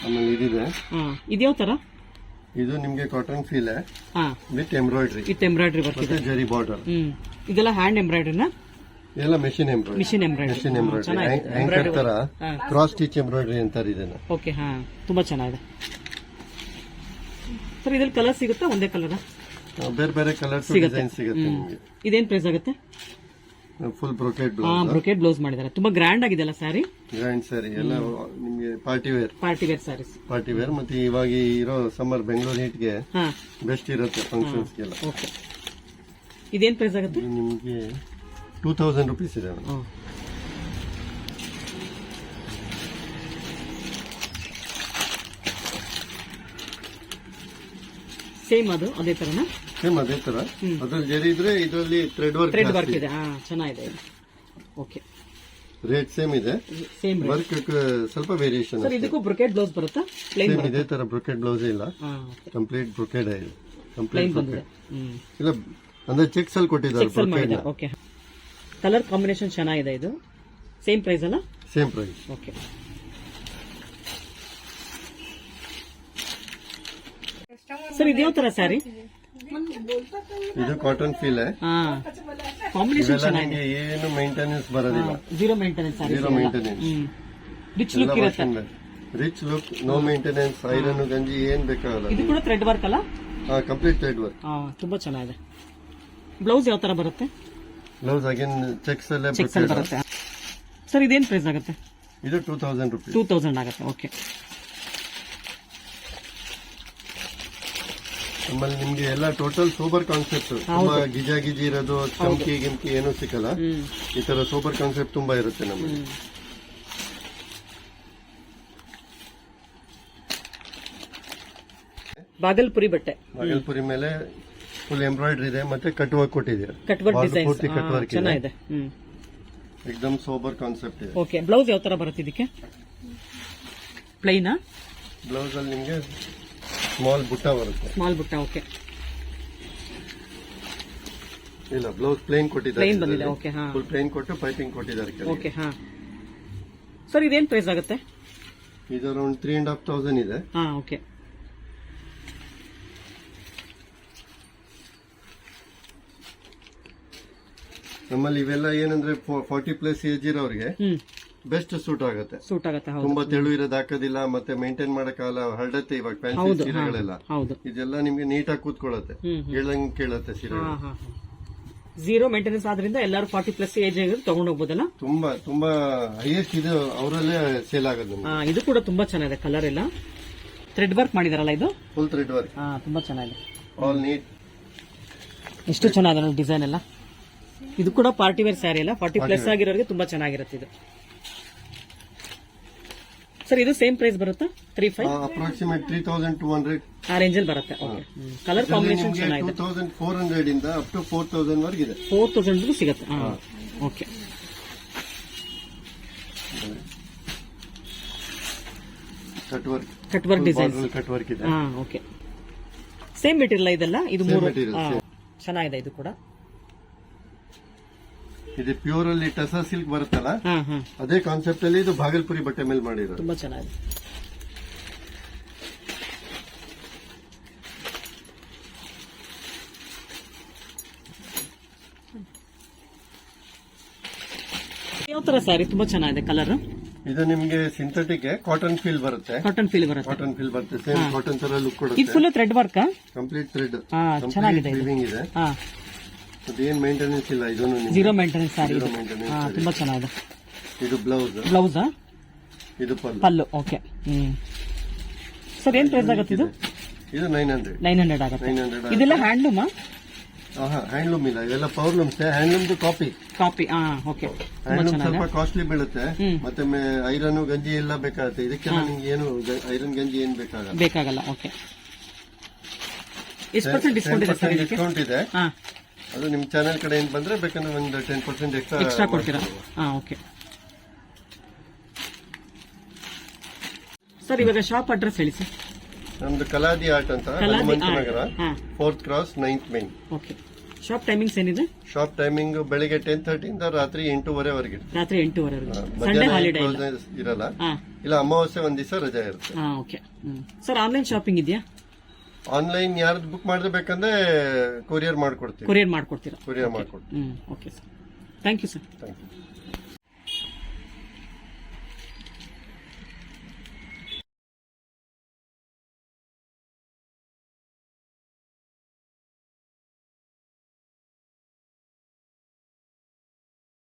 ಆಮೇಲೆ ಇದಿದೆ. ಹಾ. ಇದ್ಯಾವ ತರ? ಇದು ನಿಮಗೆ ಕಾಟನ್ ಫೀಲ್ ಹಾ. ವಿತ್ ಎಂಬ್ರಾಯ್ಡ್ರಿ ವಿತ್ ಎಂಬ್ರಾಯ್ಡ್ರಿ ಬರ್ತದೆ ಜರಿ ಬಾರ್ಡರ್ ಇದೆಲ್ಲ ಹ್ಯಾಂಡ್ ಎಂಬ್ರಾಯ್ಡ್ರಿನ ಎಲ್ಲ machine embroidery machine embroidery machine embroidery ತರ ಕ್ರಾಸ್ ಸ್ಟಿಚ್ ಎಂಬ್ರಾಯ್ಡ್ರಿ ಅಂತಾರೆ ಇದನ್ನ. ಓಕೆ ಹಾ. ತುಂಬಾ ಚೆನ್ನಾಗಿದೆ. ಸರ್ ಇದ್ರಲ್ಲಿ ಕಲರ್ ಸಿಗುತ್ತಾ ಒಂದೇ ಕಲರ್ ಬೇರೆ ಬೇರೆ ಕಲರ್ಸ್ ಸಿಗುತ್ತೆ. ಡಿಸೈನ್ ಸಿಗುತ್ತೆ ನಿಮಗೆ. ಇದೇನ್ ಪ್ರೈಸ್ ಆಗುತ್ತೆ? Full brocade blouse brocade blouse ಮಾಡಿದ್ದಾರೆ. ತುಂಬಾ ಗ್ರ್ಯಾಂಡ್ ಆಗಿದೆ ಅಲ್ಲ ಸ್ಯಾರಿ ಗ್ರ್ಯಾಂಡ್ ಸ್ಯಾರಿ ಎಲ್ಲ ನಿಮಗೆ party wear party wear saris party wear ಮತ್ತೆ ಇವಾಗ ಇರೋ ಸಮ್ಮರ್ ಬೆಂಗಳೂರು ಹೀಟ್ಗೆ ಬೆಸ್ಟ್ ಇರುತ್ತೆ ಫಂಕ್ಷನ್ಸ್ಗೆಲ್ಲ ಓಕೆ ಇದೇನ್ ಪ್ರೈಸ್ ಆಗುತ್ತೆ? ನಿಮ್ಗೆ ಟೂ ತೌಸಂಡ್ ರುಪೀಸ್ ಇದೆ. ಸೇಮ್ ಅದು ಅದೇ ತರನ? ಸೇಮ್ ಅದೇ ತರ. ಅದ್ರಲ್ಲಿ ಜರಿ ಇದ್ರೆ ಇದರಲ್ಲಿ ಥ್ರೆಡ್ ವರ್ಕ್ ಥ್ರೆಡ್ ವರ್ಕ್ ಇದೆ. ಹಾ ಚೆನ್ನಾಗಿದೆ ಓಕೆ ರೇಟ್ ಸೇಮ್ ಇದೆ. ಸೇಮ್ ವರ್ಕ್ ಸ್ವಲ್ಪ ವೇರಿಯೇಷನ್ ಸರ್ ಇದಕ್ಕೂ ಬ್ರೊಕೆಟ್ ಬ್ಲೌಸ್ ಬರುತ್ತಾ? ಪ್ಲೇನ್ ಸೇಮ್ ಇದೇ ತರ ಬ್ರೊಕೆಟ್ ಬ್ಲೌಸ್ ಇಲ್ಲ. ಕಂಪ್ಲೀಟ್ ಬ್ರೊಕೆಡ್ ಇದೆ. Complete hmm. ಇಲ್ಲ ಅಂದ್ರೆ ಚೆಕ್ಸ್ ಅಲ್ಲಿ ಕೊಟ್ಟಿದ್ದಾರೆ ಬ್ರೊಕೆಟ್ ಓಕೆ ಕಲರ್ ಕಾಂಬಿನೇಷನ್ ಚೆನ್ನಾಗಿದೆ ಇದು. ಸೇಮ್ ಪ್ರೈಸ್ ಅಲ್ಲ? ಸೇಮ್ ಪ್ರೈಸ್ ಓಕೆ ಸರ್ ಇದ್ಯಾವ ತರ ಸ್ಯಾರಿ ಇದು ಕಾಟನ್ ಫೀಲ್ ಕಾಂಬಿನೇಷನ್ ಚೆನ್ನಾಗಿದೆ. ಏನು ಮೇಂಟೆನೆನ್ಸ್ ಬರೋದಿಲ್ಲ. Zero maintenance zero maintenance. Rich look ಇರುತ್ತೆ. Rich look no maintenance iron ಗಂಜಿ ಏನ್ ಬೇಕಾಗಲ್ಲ ಇದು ಕೂಡ ಥ್ರೆಡ್ ವರ್ಕ್ ಅಲ್ಲ? ಕಂಪ್ಲೀಟ್ ಥ್ರೆಡ್ ವರ್ಕ್ ತುಂಬಾ ಚೆನ್ನಾಗಿದೆ. ಬ್ಲೌಸ್ ಯಾವ ತರ ಬರುತ್ತೆ? ಬ್ಲೌಸ್ ಅಗೇನ್ ಚೆಕ್ಸ್ ಅಲ್ಲೇ ಚೆಕ್ಸ್ ಬರುತ್ತೆ. ಸರ್ ಇದೇನ್ ಪ್ರೈಸ್ ಆಗುತ್ತೆ? ಇದು two thousand rupees two thousand ಆಗುತ್ತೆ ಓಕೆ ನಮ್ಮಲ್ಲಿ ನಿಮ್ಗೆ ಎಲ್ಲ ಟೋಟಲ್ ಸೂಪರ್ ಕಾನ್ಸೆಪ್ಟ್ ತುಂಬಾ ಗಿಜಾ ಗಿಜಿ ಇರೋದು ಚಮಕಿ ಗಿಮ್ಕಿ ಏನೂ ಸಿಕ್ಕಲ್ಲ. ಈ ತರ ಸೂಪರ್ ಕಾನ್ಸೆಪ್ಟ್ ತುಂಬಾ ಇರುತ್ತೆ ನಮ್ಗೆ. ಬಾಗಲ್ಪುರಿ ಬಟ್ಟೆ. ಬಾಗಲ್ಪುರಿ ಮೇಲೆ ಫುಲ್ ಎಂಬ್ರಾಯ್ಡ್ರಿ ಇದೆ ಮತ್ತೆ ಕಟ್ ವರ್ಕ್ ಕೊಟ್ಟಿದ್ದೀರಾ ಕಟ್ ವರ್ಕ್ Border ಡಿಸೈನ್ಸ್ ಪೂರ್ತಿ ಕಟ್ ವರ್ಕ್ ಚೆನ್ನಾಗಿದೆ ಎಕ್ದಮ್ ಸೋಬರ್ ಕಾನ್ಸೆಪ್ಟ್ ಇದೆ. ಓಕೆ ಬ್ಲೌಸ್ ಯಾವ ತರ ಬರುತ್ತೆ ಇದಕ್ಕೆ? ಪ್ಲೈನಾ ಬ್ಲೌಸ್ ಅಲ್ಲಿ ನಿಮ್ಗೆ ಸ್ಮಾಲ್ ಬುಟ್ಟ ಬರುತ್ತೆ. ಸ್ಮಾಲ್ ಬುಟ್ಟ ಓಕೆ ಇಲ್ಲ ಬ್ಲೌಸ್ ಪ್ಲೇನ್ ಕೊಟ್ಟಿದ್ದಾರೆ ಪ್ಲೈನ್ ಬಂದಿದೆ ಓಕೆ ಹಾ. ಫುಲ್ ಪ್ಲೇನ್ ಕೊಟ್ಟು ಪೈಪಿಂಗ್ ಕೊಟ್ಟಿದ್ದಾರೆ ಕೆಳಗೆ. ಓಕೆ ಹಾ. ಸರ್ ಇದೇನು ಪ್ರೈಸ್ ಆಗುತ್ತೆ? ಇದು around three and half thousand ಇದೆ. ಹಾ ಓಕೆ ನಮ್ಮಲ್ಲಿ ಇವೆಲ್ಲ ಏನಂದ್ರೆ ಫಾರ್ಟಿ ಪ್ಲಸ್ ಏಜ್ ಇರೋರಿಗೆ ಹ್ಮ್. ಬೆಸ್ಟ್ ಸೂಟ್ ಆಗುತ್ತೆ. ಸೂಟ್ ಆಗುತ್ತೆ ಹೌದು. ತುಂಬಾ ತೆಳು ಇರೋದ್ ಹಾಕೋದಿಲ್ಲ ಮತ್ತೆ ಮೇಂಟೈನ್ ಮಾಡಕ್ಕಾಗಲ್ಲ ಹರಡತ್ತೆ ಇವಾಗ ಪ್ಯಾಂಟ್ ಸೀರೆಗಳೆಲ್ಲ. ಹೌದು. ಇದೆಲ್ಲ ನಿಮ್ಗೆ ನೀಟಾಗಿ ಕೂತ್ಕೊಳ್ಳುತ್ತೆ. ಹೇಳಂಗ್ ಕೇಳತ್ತೆ ಸೀರೆ ಹಾ ಹಾ ಝೀರೋ ಮೇಂಟೆನೆನ್ಸ್ ಆದ್ರಿಂದ ಎಲ್ಲರೂ ಫಾರ್ಟಿ ಪ್ಲಸ್ ಏಜ್ ತಗೊಂಡ್ ಹೋಗ್ಬೋದಲ್ಲ? ತುಂಬಾ ತುಂಬಾ ಹೈಯೆಸ್ಟ್ ಇದು ಅವರಲ್ಲೇ ಸೇಲ್ ಆಗೋದು ನಮ್ಗೆ. ಇದು ಕೂಡ ತುಂಬಾ ಚೆನ್ನಾಗಿದೆ ಕಲರ್ ಎಲ್ಲ. ಥ್ರೆಡ್ ವರ್ಕ್ ಮಾಡಿದಾರಲ್ಲ ಇದು? ಫುಲ್ ಥ್ರೆಡ್ ವರ್ಕ್ ಹಾ ತುಂಬಾ ಚೆನ್ನಾಗಿದೆ. ಆಲ್ ನೀಟ್ ಎಷ್ಟು ಚೆನ್ನಾಗಿದೆ ಡಿಸೈನ್ ಎಲ್ಲ? ಇದು ಕೂಡ ಪಾರ್ಟಿ ವೇರ್ ಸ್ಯಾರಿ ಅಲ್ಲ ಫಾರ್ಟಿ ಪ್ಲಸ್ ಆಗಿರೋರಿಗೆ ತುಂಬಾ ಚೆನ್ನಾಗಿರುತ್ತೆ ಇದು. ಸರ್ ಇದು ಸೇಮ್ ಪ್ರೈಸ್ ಬರುತ್ತಾ? Three five approximate three thousand two hundred ಆ ರೇಂಜಲ್ಲಿ ಬರುತ್ತೆ. ಓಕೆ ಕಲರ್ ಕಾಂಬಿನೇಷನ್ ನಿಮ್ಗೆ ಟೂ ಚೆನ್ನಾಗಿದೆ ತೌಸಂಡ್ ಫೋರ್ ಹಂಡ್ರೆಡ್ ಇಂದ ಅಪ್ ಟು ಫೋರ್ ತೌಸಂಡ್ ವರ್ಗಿದೆ ಫೋರ್ ತೌಸಂಡ್ ಸಿಗುತ್ತೆ. Okay cut work cut work design cut work ಇದೆ. ಓಕೆ ಸೇಮ್ ಮೆಟೀರಿಯಲ್ ಇದೆಲ್ಲ? ಇದು ಮೂರು. ಚೆನ್ನಾಗಿದೆ ಇದು ಕೂಡ. ಇದು ಪ್ಯೂರ್ ಅಲ್ಲಿ ಟಸ ಸಿಲ್ಕ್ ಬರುತ್ತಲ್ಲ? ಅದೇ ಕಾನ್ಸೆಪ್ಟ್ ಅಲ್ಲಿ ಇದು ಭಾಗಲ್ಪುರಿ ಬಟ್ಟೆ ಮೇಲೆ ಮಾಡಿರೋದು. ತುಂಬಾ ಚೆನ್ನಾಗಿದೆ. ಯಾವ ತರ ಸ್ಯಾರಿ ತುಂಬಾ ಚೆನ್ನಾಗಿದೆ ಕಲರ್ ಇದು ನಿಮ್ಗೆ ಸಿಂಥೆಟಿಕ್ ಕಾಟನ್ ಫೀಲ್ ಬರುತ್ತೆ. ಕಾಟನ್ ಫೀಲ್ ಬರುತ್ತೆ. ಕಾಟನ್ ಫೀಲ್ ಬರುತ್ತೆ. ಸೇಮ್ ಕಾಟನ್ ತರ ಲುಕ್ ಇದು ಕೊಡುತ್ತೆ full thread work complete thread ಚೆನ್ನಾಗಿದೆ ಇದು. ಇದೆ. ಅದೇನ್ ಮೇಂಟೆನೆನ್ಸ್ ಇಲ್ಲ ಇದನ್ನು ನಿಮ್ಗೆ? ಜೀರೋ ಮೇಂಟೆನೆನ್ಸ್ ಸ್ಯಾರಿ Zero ಇದು maintenance ಹಾ saree. ತುಂಬಾ ಚೆನ್ನಾಗಿದೆ. ಇದು ಬ್ಲೌಸ್ ಬ್ಲೌಸ್ ಇದು pallu. Pallu okay hmm. Sir ಏನ್ ಪ್ರೈಸ್ ಆಗುತ್ತೆ ಇದು? ಇದು ನೈನ್ ಹಂಡ್ರೆಡ್ ನೈನ್ ಹಂಡ್ರೆಡ್ ಆಗುತ್ತೆ. ನೈನ್ ಹಂಡ್ರೆಡ್ ಇದೆಲ್ಲ ಹ್ಯಾಂಡ್ಲೂಮಾ ಹ್ಯಾಂಡ್ಲೂಮ್ ಇಲ್ಲ. ಇವೆಲ್ಲ ಪವರ್ಲೂಮ್ಸ್ ಹ್ಯಾಂಡ್ಲೂಮ್ ಕಾಪಿ ಕಾಪಿ ಹಾ ಓಕೆ ತುಂಬಾ ಹ್ಯಾಂಡ್ಲೂಮ್ ಚೆನ್ನಾಗಿದೆ. ಸ್ವಲ್ಪ ಕಾಸ್ಟ್ಲಿ ಬೀಳುತ್ತೆ. ಹ್ಮ್. ಮತ್ತೆ ಐರನ್ ಗಂಜಿ ಎಲ್ಲ ಬೇಕಾಗುತ್ತೆ. ಇದಕ್ಕೆಲ್ಲ ನಿಮ್ಗೆ ಏನು ಐರನ್ ಗಂಜಿ ಏನ್ ಬೇಕಾಗಲ್ಲ. ಬೇಕಾಗಲ್ಲ ಓಕೆ ಎಷ್ಟು ಪರ್ಸೆಂಟ್ ಡಿಸ್ಕೌಂಟ್ ಇದೆ ಸರ್ ಇದಕ್ಕೆ? ಡಿಸ್ಕೌಂಟ್ ಇದೆ. ಹಾ. ಅದು ನಿಮ್ಮ ಚಾನೆಲ್ ಕಡೆಯಿಂದ ಬಂದ್ರೆ ಬೇಕಂದ್ರೆ ಒಂದು ಟೆನ್ ಪರ್ಸೆಂಟ್ ಎಕ್ಸ್ಟ್ರಾ ಎಕ್ಸ್ಟ್ರಾ ಕೊಡ್ತೀರಾ? ಹಾ ಓಕೆ ಸರ್ ಇವಾಗ ಶಾಪ್ ಅಡ್ರೆಸ್ ಹೇಳಿ ಸರ್ ನಮ್ದು ಕಲಾದಿ ಆರ್ಟ್ ಅಂತ ಕಲಾದಿ ನಗರ ಹಾ. Fourth cross ninth main okay shop timings ಏನಿದೆ? ಶಾಪ್ ಟೈಮಿಂಗ್ ಬೆಳಿಗ್ಗೆ ಟೆನ್ ತರ್ಟಿಯಿಂದ ರಾತ್ರಿ ಎಂಟೂವರೆವರೆಗೆ ರಾತ್ರಿ ಎಂಟೂವರೆವರೆಗೆ. ಸಂಡೇ ಹಾಲಿಡೇ ಇರಲ್ಲ. ಇಲ್ಲ ಅಮಾವಾಸ್ಯೆ ಒಂದ್ ದಿವಸ ರಜೆ ಇರುತ್ತೆ. ಹಾ ಓಕೆ ಸರ್ ಆನ್ಲೈನ್ ಶಾಪಿಂಗ್ ಇದೆಯಾ? ಆನ್ಲೈನ್ ಯಾರ್ದು ಬುಕ್ ಮಾಡಿದ್ರೆ ಬೇಕಂದ್ರೆ ಕೊರಿಯರ್ ಮಾಡ್ಕೊಡ್ತೀವಿ ಕೊರಿಯರ್ ಮಾಡ್ಕೊಡ್ತೀರಾ? ಕೊರಿಯರ್ ಮಾಡ್ಕೊಡ್ತೀವಿ okay sir thank you sir thank you